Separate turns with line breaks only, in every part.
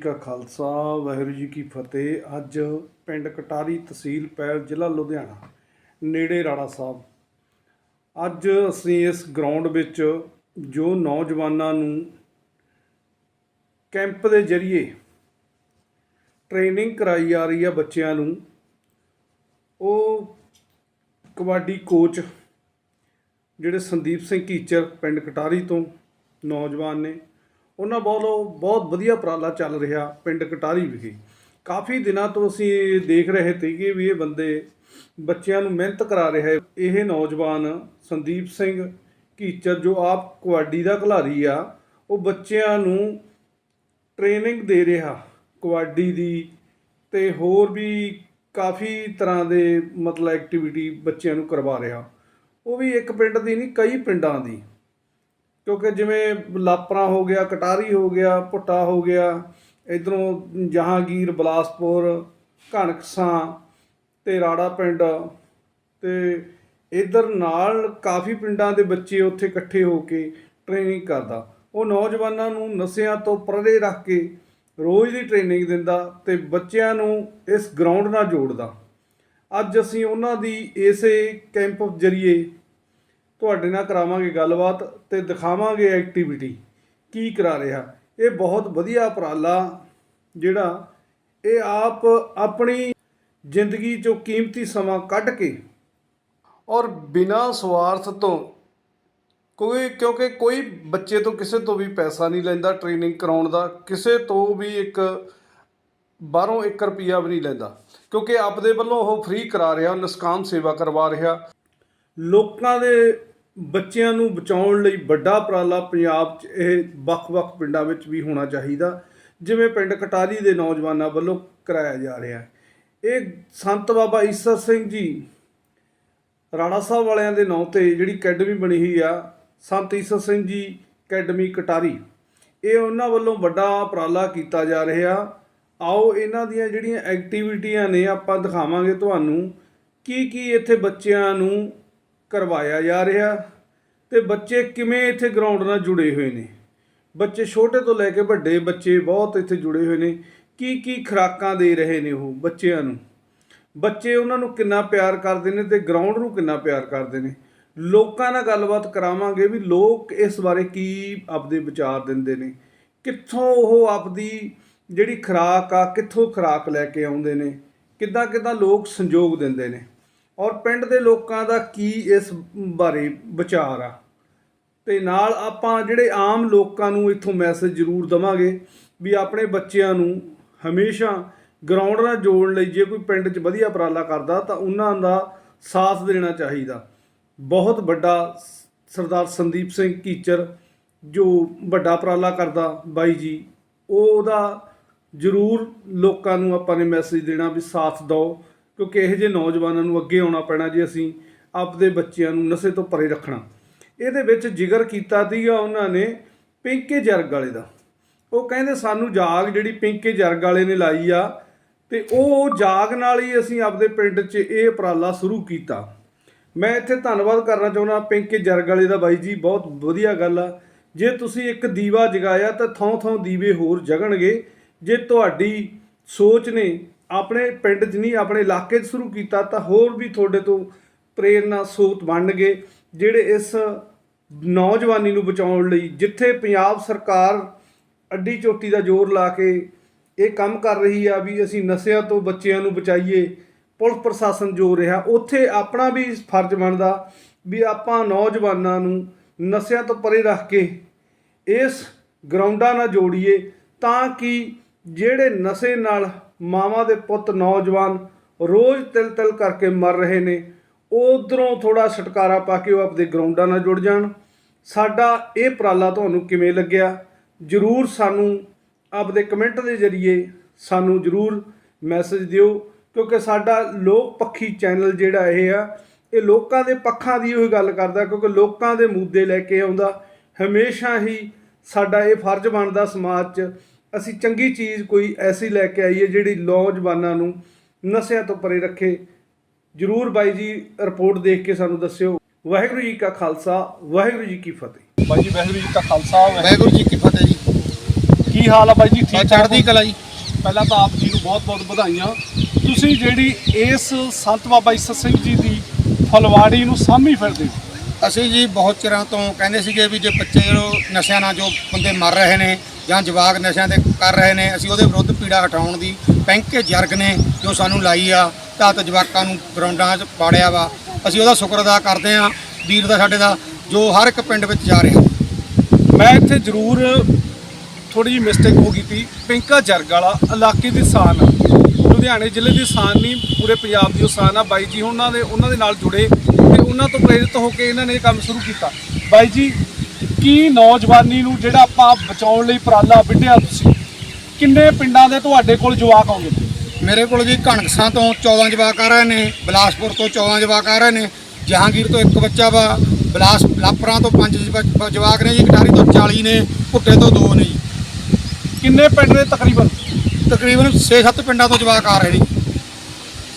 ਕਾ ਖਾਲਸਾ, ਵਾਹਿਗੁਰੂ ਜੀ ਕੀ ਫਤਿਹ। ਅੱਜ ਪਿੰਡ ਕਟਾਰੀ ਤਹਿਸੀਲ ਪੈਲ, ਜ਼ਿਲ੍ਹਾ ਲੁਧਿਆਣਾ, ਨੇੜੇ ਰਾੜਾ ਸਾਹਿਬ। ਅੱਜ ਅਸੀਂ ਇਸ ਗਰਾਊਂਡ ਵਿੱਚ ਜੋ ਨੌਜਵਾਨਾਂ ਨੂੰ ਕੈਂਪ ਦੇ ਜ਼ਰੀਏ ਟ੍ਰੇਨਿੰਗ ਕਰਾਈ ਜਾ ਰਹੀ ਹੈ ਬੱਚਿਆਂ ਨੂੰ, ਉਹ ਕਬੱਡੀ ਕੋਚ ਜਿਹੜੇ ਸੰਦੀਪ ਸਿੰਘ ਕੀਚਰ ਪਿੰਡ ਕਟਾਰੀ ਤੋਂ ਨੌਜਵਾਨ ਨੇ ਉਹਨਾਂ ਵੱਲੋਂ ਬਹੁਤ ਵਧੀਆ ਉਪਰਾਲਾ ਚੱਲ ਰਿਹਾ ਪਿੰਡ ਕਟਾਰੀ ਵਿਖੇ। ਕਾਫੀ ਦਿਨਾਂ ਤੋਂ ਅਸੀਂ ਦੇਖ ਰਹੇ ਸੀਗੇ ਵੀ ਇਹ ਬੰਦੇ ਬੱਚਿਆਂ ਨੂੰ ਮਿਹਨਤ ਕਰਾ ਰਿਹਾ। ਹੈ ਇਹ ਨੌਜਵਾਨ ਸੰਦੀਪ ਸਿੰਘ ਕੀਚਰ ਜੋ ਆਪ ਕਬੱਡੀ ਦਾ ਖਿਡਾਰੀ ਆ, ਉਹ ਬੱਚਿਆਂ ਨੂੰ ਟ੍ਰੇਨਿੰਗ ਦੇ ਰਿਹਾ ਕਬੱਡੀ ਦੀ ਤੇ ਹੋਰ ਵੀ ਕਾਫੀ ਤਰ੍ਹਾਂ ਦੇ ਮਤਲਬ ਐਕਟੀਵਿਟੀ ਬੱਚਿਆਂ ਨੂੰ ਕਰਵਾ ਰਿਹਾ। ਉਹ ਵੀ ਇੱਕ ਪਿੰਡ ਦੀ ਨਹੀਂ, ਕਈ ਪਿੰਡਾਂ ਦੀ। ਕਿਉਂਕਿ ਜਿਵੇਂ ਲਾਪਰਾ ਹੋ ਗਿਆ, ਕਟਾਰੀ ਹੋ ਗਿਆ, ਭੁੱਟਾ ਹੋ ਗਿਆ, ਇਧਰੋਂ ਜਹਾਂਗੀਰ, ਬਲਾਸਪੁਰ ਘਣਕਸਾਂ ਤੇ ਰਾੜਾ ਪਿੰਡ ਤੇ ਇਧਰ ਨਾਲ ਕਾਫੀ ਪਿੰਡਾਂ ਦੇ ਬੱਚੇ ਉੱਥੇ ਇਕੱਠੇ ਹੋ ਕੇ ਟ੍ਰੇਨਿੰਗ ਕਰਦਾ। ਉਹ ਨੌਜਵਾਨਾਂ ਨੂੰ ਨਸ਼ਿਆਂ ਤੋਂ ਪਰੇ ਰੱਖ ਕੇ ਰੋਜ਼ ਦੀ ਟ੍ਰੇਨਿੰਗ ਦਿੰਦਾ ਤੇ ਬੱਚਿਆਂ ਨੂੰ ਇਸ ਗਰਾਊਂਡ ਨਾਲ ਜੋੜਦਾ। ਅੱਜ ਅਸੀਂ ਉਹਨਾਂ ਦੀ ਇਸੇ ਕੈਂਪ ਜਰੀਏ ਤੁਹਾਡੇ ਨਾਲ ਕਰਾਵਾਂਗੇ ਗੱਲਬਾਤ ਤੇ ਦਿਖਾਵਾਂਗੇ ਐਕਟੀਵਿਟੀ ਕੀ ਕਰਾ ਰਿਹਾ? ਇਹ ਬਹੁਤ ਵਧੀਆ ਉਪਰਾਲਾ ਜਿਹੜਾ ਇਹ ਆਪ ਆਪਣੀ ਜ਼ਿੰਦਗੀ ਚੋਂ ਕੀਮਤੀ ਸਮਾਂ ਕੱਢ ਕੇ ਔਰ ਬਿਨਾਂ ਸਵਾਰਥ ਤੋਂ ਕੋਈ, ਕਿਉਂਕਿ ਕੋਈ ਬੱਚੇ ਤੋਂ ਕਿਸੇ ਤੋਂ ਵੀ ਪੈਸਾ ਨਹੀਂ ਲੈਂਦਾ ਟ੍ਰੇਨਿੰਗ ਕਰਾਉਣ ਦਾ, ਕਿਸੇ ਤੋਂ ਵੀ ਇੱਕ ਬਾਹਰੋਂ 1 ਰੁਪਿਆ ਵੀ ਨਹੀਂ ਲੈਂਦਾ। ਕਿਉਂਕਿ ਆਪਦੇ ਵੱਲੋਂ ਉਹ ਫ੍ਰੀ ਕਰਾ ਰਿਹਾ, ਨਿਸਕਾਮ ਸੇਵਾ ਕਰਵਾ ਰਿਹਾ। ਲੋਕਾਂ ਦੇ ਬੱਚਿਆਂ ਨੂੰ ਬਚਾਉਣ ਲਈ ਵੱਡਾ ਉਪਰਾਲਾ ਪੰਜਾਬ 'ਚ ਇਹ ਵੱਖ-ਵੱਖ ਪਿੰਡਾਂ ਵਿੱਚ ਵੀ ਹੋਣਾ ਚਾਹੀਦਾ, ਜਿਵੇਂ ਪਿੰਡ ਕਟਾਲੀ ਦੇ ਨੌਜਵਾਨਾਂ ਵੱਲੋਂ ਕਰਾਇਆ ਜਾ ਰਿਹਾ ਇਹ ਸੰਤ ਬਾਬਾ ਈਸਰ ਸਿੰਘ ਜੀ ਰਾਣਾ ਸਾਹਿਬ ਵਾਲਿਆਂ ਦੇ ਨਾਂ ਤੇ ਜਿਹੜੀ ਅਕੈਡਮੀ ਬਣੀ ਹੋਈ ਆ, ਸੰਤ ਈਸਰ ਸਿੰਘ ਜੀ ਅਕੈਡਮੀ ਕਟਾਰੀ, ਇਹ ਉਹਨਾਂ ਵੱਲੋਂ ਵੱਡਾ ਉਪਰਾਲਾ ਕੀਤਾ ਜਾ ਰਿਹਾ। ਆਓ ਇਹਨਾਂ ਦੀਆਂ ਜਿਹੜੀਆਂ ਐਕਟੀਵਿਟੀਆਂ ਨੇ ਆਪਾਂ ਦਿਖਾਵਾਂਗੇ ਤੁਹਾਨੂੰ ਕੀ ਕੀ ਇੱਥੇ ਬੱਚਿਆਂ ਨੂੰ ਕਰਵਾਇਆ ਜਾ ਰਿਹਾ ਤੇ ਬੱਚੇ ਕਿਵੇਂ ਇੱਥੇ ਗਰਾਊਂਡ ਨਾਲ ਜੁੜੇ ਹੋਏ ਨੇ? ਬੱਚੇ ਛੋਟੇ ਤੋਂ ਲੈ ਕੇ ਵੱਡੇ ਬੱਚੇ ਬਹੁਤ ਇੱਥੇ ਜੁੜੇ ਹੋਏ ਨੇ। ਕੀ ਕੀ ਖੁਰਾਕਾਂ ਦੇ ਰਹੇ ਨੇ ਉਹ ਬੱਚਿਆਂ ਨੂੰ? ਬੱਚੇ ਉਹਨਾਂ ਨੂੰ ਕਿੰਨਾ ਪਿਆਰ ਕਰਦੇ ਨੇ ਤੇ ਗਰਾਊਂਡ ਨੂੰ ਕਿੰਨਾ ਪਿਆਰ ਕਰਦੇ ਨੇ? ਲੋਕਾਂ ਨਾਲ ਗੱਲਬਾਤ ਕਰਾਵਾਂਗੇ ਵੀ ਲੋਕ ਇਸ ਬਾਰੇ ਕੀ ਆਪਦੇ ਵਿਚਾਰ ਦਿੰਦੇ ਨੇ। ਕਿੱਥੋਂ ਉਹ ਆਪਦੀ ਜਿਹੜੀ ਖੁਰਾਕ ਆ, ਕਿੱਥੋਂ ਖੁਰਾਕ ਲੈ ਕੇ ਆਉਂਦੇ ਨੇ? ਕਿੱਦਾਂ ਕਿੱਦਾਂ ਲੋਕ ਸੰਯੋਗ ਦਿੰਦੇ ਨੇ? ਔਰ ਪਿੰਡ ਦੇ ਲੋਕਾਂ ਦਾ ਕੀ ਇਸ ਬਾਰੇ ਵਿਚਾਰ ਆ? ਤੇ ਨਾਲ ਆਪਾਂ ਜਿਹੜੇ ਆਮ ਲੋਕਾਂ ਨੂੰ ਇੱਥੋਂ ਮੈਸੇਜ ਜ਼ਰੂਰ ਦਵਾਂਗੇ ਵੀ ਆਪਣੇ ਬੱਚਿਆਂ ਨੂੰ ਹਮੇਸ਼ਾ ਗਰਾਊਂਡ ਨਾਲ ਜੋੜਨ ਲਈ ਜੇ ਕੋਈ ਪਿੰਡ 'ਚ ਵਧੀਆ ਉਪਰਾਲਾ ਕਰਦਾ ਤਾਂ ਉਹਨਾਂ ਦਾ ਸਾਥ ਦੇਣਾ ਚਾਹੀਦਾ। ਬਹੁਤ ਵੱਡਾ ਸਰਦਾਰ ਸੰਦੀਪ ਸਿੰਘ ਕੀਚਰ ਜੋ ਵੱਡਾ ਉਪਰਾਲਾ ਕਰਦਾ ਬਾਈ ਜੀ ਉਹ ਉਹਦਾ ਜ਼ਰੂਰ ਲੋਕਾਂ ਨੂੰ ਆਪਾਂ ਨੇ ਮੈਸੇਜ ਦੇਣਾ ਵੀ ਸਾਥ ਦਿਓ। ਕਿਉਂਕਿ ਇਹੋ ਜਿਹੇ ਨੌਜਵਾਨਾਂ ਨੂੰ ਅੱਗੇ ਆਉਣਾ ਪੈਣਾ ਜੇ ਅਸੀਂ, ਆਪਦੇ ਬੱਚਿਆਂ ਨੂੰ ਨਸ਼ੇ ਤੋਂ ਪਰੇ ਰੱਖਣਾ। ਇਹਦੇ ਵਿੱਚ ਜ਼ਿਕਰ ਕੀਤਾ ਸੀਗਾ ਉਹਨਾਂ ਨੇ ਪਿੰਕੇ ਜਰਗ ਵਾਲੇ ਦਾ। ਉਹ ਕਹਿੰਦੇ ਸਾਨੂੰ ਜਾਗ ਜਿਹੜੀ ਪਿੰਕੇ ਜਰਗ ਵਾਲੇ ਨੇ ਲਾਈ ਆ ਤੇ ਉਹ ਜਾਗ ਨਾਲ ਹੀ ਅਸੀਂ ਆਪਦੇ ਪਿੰਡ 'ਚ ਇਹ ਉਪਰਾਲਾ ਸ਼ੁਰੂ ਕੀਤਾ। ਮੈਂ ਇੱਥੇ ਧੰਨਵਾਦ ਕਰਨਾ ਚਾਹੁੰਦਾ ਪਿੰਕੇ ਜਰਗ ਵਾਲੇ ਦਾ ਬਾਈ ਜੀ, ਬਹੁਤ ਵਧੀਆ ਗੱਲ ਆ। ਜੇ ਤੁਸੀਂ ਇੱਕ ਦੀਵਾ ਜਗਾਇਆ ਤਾਂ ਥਾਂ ਥਾਂ ਦੀਵੇ ਹੋਰ ਜਗਣਗੇ। ਜੇ ਤੁਹਾਡੀ ਸੋਚ ਨੇ ਆਪਣੇ ਪਿੰਡ 'ਚ ਨਹੀਂ ਆਪਣੇ ਇਲਾਕੇ 'ਚ ਸ਼ੁਰੂ ਕੀਤਾ ਤਾਂ ਹੋਰ ਵੀ ਤੁਹਾਡੇ ਤੋਂ ਪ੍ਰੇਰਨਾ ਸੋਤ ਬਣਨਗੇ, ਜਿਹੜੇ ਇਸ ਨੌਜਵਾਨੀ ਨੂੰ ਬਚਾਉਣ ਲਈ ਜਿੱਥੇ ਪੰਜਾਬ ਸਰਕਾਰ ਅੱਡੀ ਚੋਟੀ ਦਾ ਜ਼ੋਰ ਲਾ ਕੇ ਇਹ ਕੰਮ ਕਰ ਰਹੀ ਆ ਵੀ ਅਸੀਂ ਨਸ਼ਿਆਂ ਤੋਂ ਬੱਚਿਆਂ ਨੂੰ ਬਚਾਈਏ, ਪੁਲਿਸ ਪ੍ਰਸ਼ਾਸਨ ਜੋ ਰਿਹਾ, ਉੱਥੇ ਆਪਣਾ ਵੀ ਫਰਜ਼ ਬਣਦਾ ਵੀ ਆਪਾਂ ਨੌਜਵਾਨਾਂ ਨੂੰ ਨਸ਼ਿਆਂ ਤੋਂ ਪਰੇ ਰੱਖ ਕੇ ਇਸ ਗਰਾਊਂਡਾਂ ਨਾਲ ਜੋੜੀਏ ਤਾਂ ਕਿ ਜਿਹੜੇ ਨਸ਼ੇ ਨਾਲ ਮਾਵਾਂ ਦੇ ਪੁੱਤ ਨੌਜਵਾਨ ਰੋਜ਼ ਤਿਲ ਤਿਲ ਕਰਕੇ ਮਰ ਰਹੇ ਨੇ। ਉਧਰੋਂ ਥੋੜਾ ਛਟਕਾਰਾ ਪਾ ਕੇ ਉਹ ਆਪਦੇ ਗਰਾਊਂਡਾਂ ਨਾਲ ਜੁੜ ਜਾਣ। ਸਾਡਾ ਇਹ ਉਪਰਾਲਾ ਤੁਹਾਨੂੰ ਕਿਵੇਂ ਲੱਗਿਆ? ਜਰੂਰ ਸਾਨੂੰ ਆਪਦੇ ਕਮੈਂਟ ਦੇ ਜ਼ਰੀਏ ਸਾਨੂੰ ਜਰੂਰ ਮੈਸੇਜ ਦਿਓ, ਕਿਉਂਕਿ ਸਾਡਾ ਲੋਕ ਪੱਖੀ ਚੈਨਲ ਜਿਹੜਾ ਇਹ ਆ, ਇਹ ਲੋਕਾਂ ਦੇ ਪੱਖਾਂ ਦੀ ਉਹ ਗੱਲ ਕਰਦਾ, ਕਿਉਂਕਿ ਲੋਕਾਂ ਦੇ ਮੁੱਦੇ ਲੈ ਕੇ ਆਉਂਦਾ। ਹਮੇਸ਼ਾ ਹੀ ਸਾਡਾ ਇਹ ਫਰਜ਼ ਬਣਦਾ ਸਮਾਜ 'ਚ ਅਸੀਂ ਚੰਗੀ ਚੀਜ਼ ਕੋਈ ਐਸੀ ਲੈ ਕੇ ਆਈਏ ਜਿਹੜੀ ਨੌਜਵਾਨਾਂ ਨੂੰ ਨਸ਼ਿਆਂ ਤੋਂ ਪਰੇ ਰੱਖੇ। ਜਰੂਰ ਬਾਈ ਜੀ ਰਿਪੋਰਟ ਦੇਖ ਕੇ ਸਾਨੂੰ ਦੱਸਿਓ। ਵਾਹਿਗੁਰੂ ਜੀ ਕਾ ਖਾਲਸਾ ਵਾਹਿਗੁਰੂ ਜੀ ਕੀ ਫਤਿਹ।
ਬਾਈ ਜੀ ਵਾਹਿਗੁਰੂ ਜੀ ਕਾ ਖਾਲਸਾ ਵਾਹਿਗੁਰੂ
ਜੀ ਕੀ ਫਤਿਹ ਜੀ।
ਕੀ ਹਾਲ ਆ ਬਾਈ ਜੀ ਠੀਕ
ਚੜ੍ਹਦੀ ਕਲਾ ਜੀ।
ਪਹਿਲਾਂ ਤਾਂ ਆਪ ਜੀ ਨੂੰ ਬਹੁਤ-ਬਹੁਤ ਵਧਾਈਆਂ। ਤੁਸੀਂ ਜਿਹੜੀ ਇਸ ਸੰਤ ਬਾਬਾ ਈਸਾ ਸਿੰਘ ਜੀ ਦੀ ਫਲਵਾੜੀ ਨੂੰ ਸਾਂਭੀ ਫਿਰਦੇ ਹੋ।
ਅਸੀਂ ਜੀ ਬਹੁਤ ਚਿਰਾਂ ਤੋਂ ਕਹਿੰਦੇ ਸੀਗੇ ਵੀ ਜੇ ਬੱਚੇ ਨਸ਼ਿਆਂ ਨਾਲ ਜੋ ਬੰਦੇ ਮਰ ਰਹੇ ਨੇ ਜਾਂ ਜਵਾਕ ਨਸ਼ਿਆਂ ਦੇ ਕਰ ਰਹੇ ਨੇ, ਅਸੀਂ ਉਹਦੇ ਵਿਰੁੱਧ ਪੀੜਾ ਹਟਾਉਣ ਦੀ ਪੈਂਕੇ ਜਰਗ ਨੇ ਜੋ ਸਾਨੂੰ ਲਾਈ ਆ ਧਾਤ ਜਵਾਕਾਂ ਨੂੰ ਗਰਾਊਂਡਾਂ 'ਚ ਪਾੜਿਆ ਵਾ। ਅਸੀਂ ਉਹਦਾ ਸ਼ੁਕਰ ਅਦਾ ਕਰਦੇ ਆ ਵੀਰ ਦਾ ਸਾਡੇ ਦਾ, ਜੋ ਹਰ ਇੱਕ ਪਿੰਡ ਵਿੱਚ ਜਾ ਰਿਹਾ।
ਮੈਂ ਇੱਥੇ ਜ਼ਰੂਰ ਥੋੜੀ ਜਿਹੀ ਮਿਸਟੇਕ ਹੋ ਗਈ ਸੀ। ਪਿੰਕਾ ਜਰਗ ਵਾਲਾ ਇਲਾਕੇ ਦੀ ਸ਼ਾਨ ਆ। ਲੁਧਿਆਣੇ ਜ਼ਿਲ੍ਹੇ ਦੀ ਸ਼ਾਨ ਨਹੀਂ, ਪੂਰੇ ਪੰਜਾਬ ਦੀ ਸ਼ਾਨ ਆ। ਬਾਈ ਜੀ ਉਹਨਾਂ ਦੇ ਉਹਨਾਂ ਦੇ ਨਾਲ ਜੁੜੇ ਤੇ ਉਹਨਾਂ ਤੋਂ ਪ੍ਰੇਰਿਤ ਹੋ ਕੇ ਇਹਨਾਂ ਨੇ ਇਹ ਕੰਮ ਸ਼ੁਰੂ ਕੀਤਾ। ਬਾਈ ਜੀ ਕੀ ਨੌਜਵਾਨੀ ਨੂੰ ਜਿਹੜਾ ਆਪਾਂ ਬਚਾਉਣ ਲਈ ਉਪਰਾਲਾ ਵਿੱਢਿਆ ਤੁਸੀਂ? ਕਿੰਨੇ ਪਿੰਡਾਂ ਦੇ ਤੁਹਾਡੇ ਕੋਲ ਜਵਾਕ ਆਉਂਦੇ
ਮੇਰੇ ਕੋਲ ਜੀ ਕਣਕਸਾਂ ਤੋਂ 14 ਜਵਾਕ ਆ ਰਹੇ ਨੇ ਬਿਲਾਸਪੁਰ ਤੋਂ 14 ਜਵਾਕ ਆ ਰਹੇ ਨੇ ਜਹਾਂਗੀਰ ਤੋਂ ਇੱਕ ਬੱਚਾ ਵਾ ਬਿਲਾਸ ਲਾਪਰਾਂ ਤੋਂ 5 ਜਵਾਕ ਨੇ ਜੀ ਕਟਾਰੀ ਤੋਂ 40 ਨੇ ਭੁੱਟੇ ਤੋਂ 2 ਨੇ ਜੀ।
ਕਿੰਨੇ ਪਿੰਡ ਦੇ ਤਕਰੀਬਨ?
ਤਕਰੀਬਨ 6-7 ਪਿੰਡਾਂ ਤੋਂ ਜਵਾਕ ਆ ਰਹੇ ਨੇ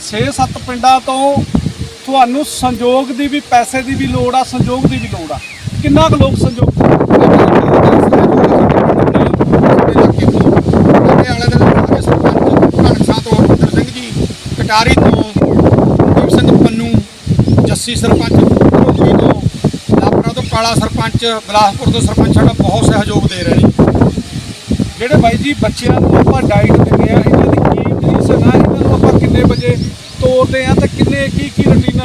6-7 ਪਿੰਡਾਂ ਤੋਂ ਤੁਹਾਨੂੰ ਸੰਯੋਗ ਦੀ ਵੀ ਪੈਸੇ ਦੀ ਵੀ ਲੋੜ ਆ ਸੰਯੋਗ ਦੀ ਵੀ ਲੋੜ ਆ। ਕਿੰਨਾ ਕੁ ਲੋਕ ਸੰਯੋਗ
ਕਟਾਰੀ ਤੋਂ ਦੀਪ ਸਿੰਘ ਪੰਨੂ ਜੱਸੀ ਸਰਪੰਚ ਰੋਕੀ ਤੋਂ ਲਾਪਰਾ ਤੋਂ ਕਾਲਾ ਸਰਪੰਚ ਬਲਾਸਪੁਰ ਤੋਂ ਸਰਪੰਚ ਸਾਡਾ ਬਹੁਤ ਸਹਿਯੋਗ ਦੇ ਰਹੇ ਨੇ।
ਜਿਹੜੇ ਬਾਈ ਜੀ ਬੱਚਿਆਂ ਨੂੰ ਆਪਾਂ ਡਾਈਟ ਦਿੰਦੇ ਆ ਇਹਨਾਂ ਦੀ ਕੀ ਕੰਡੀਸ਼ਨ ਆ ਇਹਨਾਂ ਨੂੰ ਆਪਾਂ ਕਿੰਨੇ ਵਜੇ ਤੋਰਦੇ ਆ ਤੇ ਕਿੰਨੇ ਕੀ ਕੀ ਰੁਟੀਨ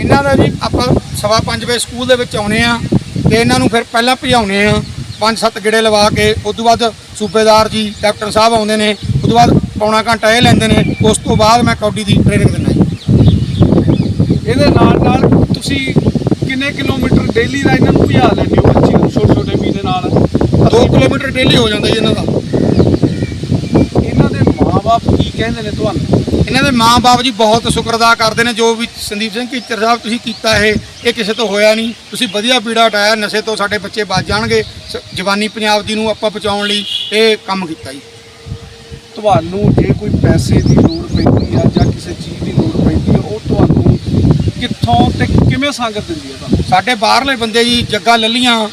ਇਹਨਾਂ ਦਾ ਜੀ ਆਪਾਂ ਸਵਾ ਪੰਜ ਵਜੇ ਸਕੂਲ ਦੇ ਵਿੱਚ ਆਉਣੇ ਆ। ਤੇ ਇਹਨਾਂ ਨੂੰ ਫਿਰ ਪਹਿਲਾਂ ਭਜਾਉਣੇ ਆ। ਪੰਜ ਸੱਤ ਗੇੜੇ ਲਵਾ ਕੇ ਉਸ ਤੋਂ ਬਾਅਦ ਸੂਬੇਦਾਰ ਜੀ ਕੈਪਟਨ ਸਾਹਿਬ ਆਉਂਦੇ ਨੇ ਉਸ ਤੋਂ ਬਾਅਦ ਪੌਣਾ ਘੰਟਾ ਇਹ ਲੈਂਦੇ ਨੇ ਉਸ ਤੋਂ ਬਾਅਦ ਮੈਂ ਕਬੱਡੀ ਦੀ ਟ੍ਰੇਨਿੰਗ ਦਿੰਦਾ ਜੀ।
ਇਹਦੇ ਨਾਲ ਨਾਲ ਤੁਸੀਂ ਕਿੰਨੇ ਕਿਲੋਮੀਟਰ ਡੇਲੀ ਦਾ ਇਹਨਾਂ ਨੂੰ ਭਜਾ ਲੈਂਦੇ ਹੋ? ਬੱਚਿਆਂ ਨੂੰ ਛੋਟੇ ਛੋਟੇ ਵੀ ਦੇ ਨਾਲ?
2 ਕਿਲੋਮੀਟਰ ਡੇਲੀ ਹੋ ਜਾਂਦਾ ਜੀ ਇਹਨਾਂ ਦਾ।
ਇਹਨਾਂ ਦੇ ਮਾਪੇ ਕੀ ਕਹਿੰਦੇ ਨੇ ਤੁਹਾਨੂੰ?
ਇਹਨਾਂ ਦੇ ਮਾਂ-ਬਾਪ ਜੀ ਬਹੁਤ ਸ਼ੁਕਰ ਅਦਾ ਕਰਦੇ ਨੇ ਜੋ ਵੀ ਸੰਦੀਪ ਸਿੰਘ ਕੀਚਰ ਸਾਹਿਬ ਤੁਸੀਂ ਕੀਤਾ ਇਹ ਇਹ ਕਿਸੇ ਤੋਂ ਹੋਇਆ ਨਹੀਂ। ਤੁਸੀਂ ਵਧੀਆ ਪੀੜਾ ਹਟਾਇਆ ਨਸ਼ੇ ਤੋਂ ਸਾਡੇ ਬੱਚੇ ਬਚ ਜਾਣਗੇ। ਸ- ਜਵਾਨੀ ਪੰਜਾਬ ਦੀ ਨੂੰ ਆਪਾਂ ਬਚਾਉਣ ਲਈ ਇਹ ਕੰਮ ਕੀਤਾ ਜੀ।
ਤੁਹਾਨੂੰ ਜੇ ਕੋਈ ਪੈਸੇ ਦੀ ਲੋੜ ਪੈਂਦੀ ਆ ਜਾਂ ਕਿਸੇ ਚੀਜ਼ ਦੀ ਲੋੜ ਪੈਂਦੀ ਆ ਉਹ ਤੁਹਾਨੂੰ ਕਿੱਥੋਂ ਤੇ ਕਿਵੇਂ ਸੰਗਤ ਦਿੰਦੀ ਆ ਤੁਹਾਨੂੰ?
ਸਾਡੇ ਬਾਹਰਲੇ ਬੰਦੇ ਜੀ ਜੱਗਾ ਲੱਲੀਆਂ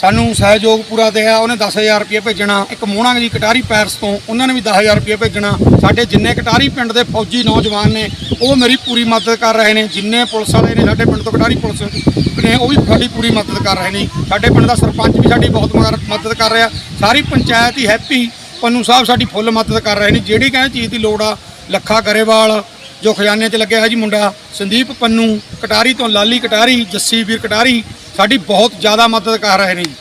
ਸਾਨੂੰ ਸਹਿਯੋਗ ਪੂਰਾ ਦਿਆ ਉਹਨੇ 10000 ਰੁਪਏ ਭੇਜਣਾ। ਇੱਕ ਮੋਹਣਾ ਜੀ ਕਟਾਰੀ ਪੈਰਸ ਤੋਂ ਉਹਨਾਂ ਨੇ ਵੀ 10000 ਰੁਪਏ ਭੇਜਣਾ। ਸਾਡੇ ਜਿੰਨੇ ਕਟਾਰੀ ਪਿੰਡ ਦੇ ਫੌਜੀ ਨੌਜਵਾਨ ਨੇ, ਉਹ ਮੇਰੀ ਪੂਰੀ ਮਦਦ ਕਰ ਰਹੇ ਨੇ। ਜਿੰਨੇ ਪੁਲਿਸ ਵਾਲੇ ਨੇ ਸਾਡੇ ਪਿੰਡ ਤੋਂ ਕਟਾਰੀ ਪੁਲਿਸ ਨੇ, ਉਹ ਵੀ ਸਾਡੀ ਪੂਰੀ ਮਦਦ ਕਰ ਰਹੇ ਨੇ। ਸਾਡੇ ਪਿੰਡ ਦਾ ਸਰਪੰਚ ਵੀ ਸਾਡੀ ਬਹੁਤ ਮਦਦ ਕਰ ਰਿਹਾ। ਸਾਰੀ ਪੰਚਾਇਤ ਹੀ ਹੈਪੀ ਪੰਨੂ ਸਾਹਿਬ ਸਾਡੀ ਫੁੱਲ ਮਦਦ ਕਰ ਰਹੇ ਨੇ। ਜਿਹੜੀ ਕਹਿੰਦੇ ਚੀਜ਼ ਦੀ ਲੋੜ ਆ, ਲੱਖਾ ਗਰੇਵਾਲ, ਜੋ ਖਜ਼ਾਨੇ 'ਚ ਲੱਗਿਆ ਹੈ ਜੀ ਮੁੰਡਾ, ਸੰਦੀਪ ਪੰਨੂ, ਕਟਾਰੀ ਤੋਂ ਲਾਲੀ ਕਟਾਰੀ, ਜੱਸੀ ਵੀਰ ਕਟਾਰੀ ਸਾਡੀ ਬਹੁਤ ਜ਼ਿਆਦਾ ਮਦਦ ਕਰ ਰਹੇ ਨੇ ਜੀ।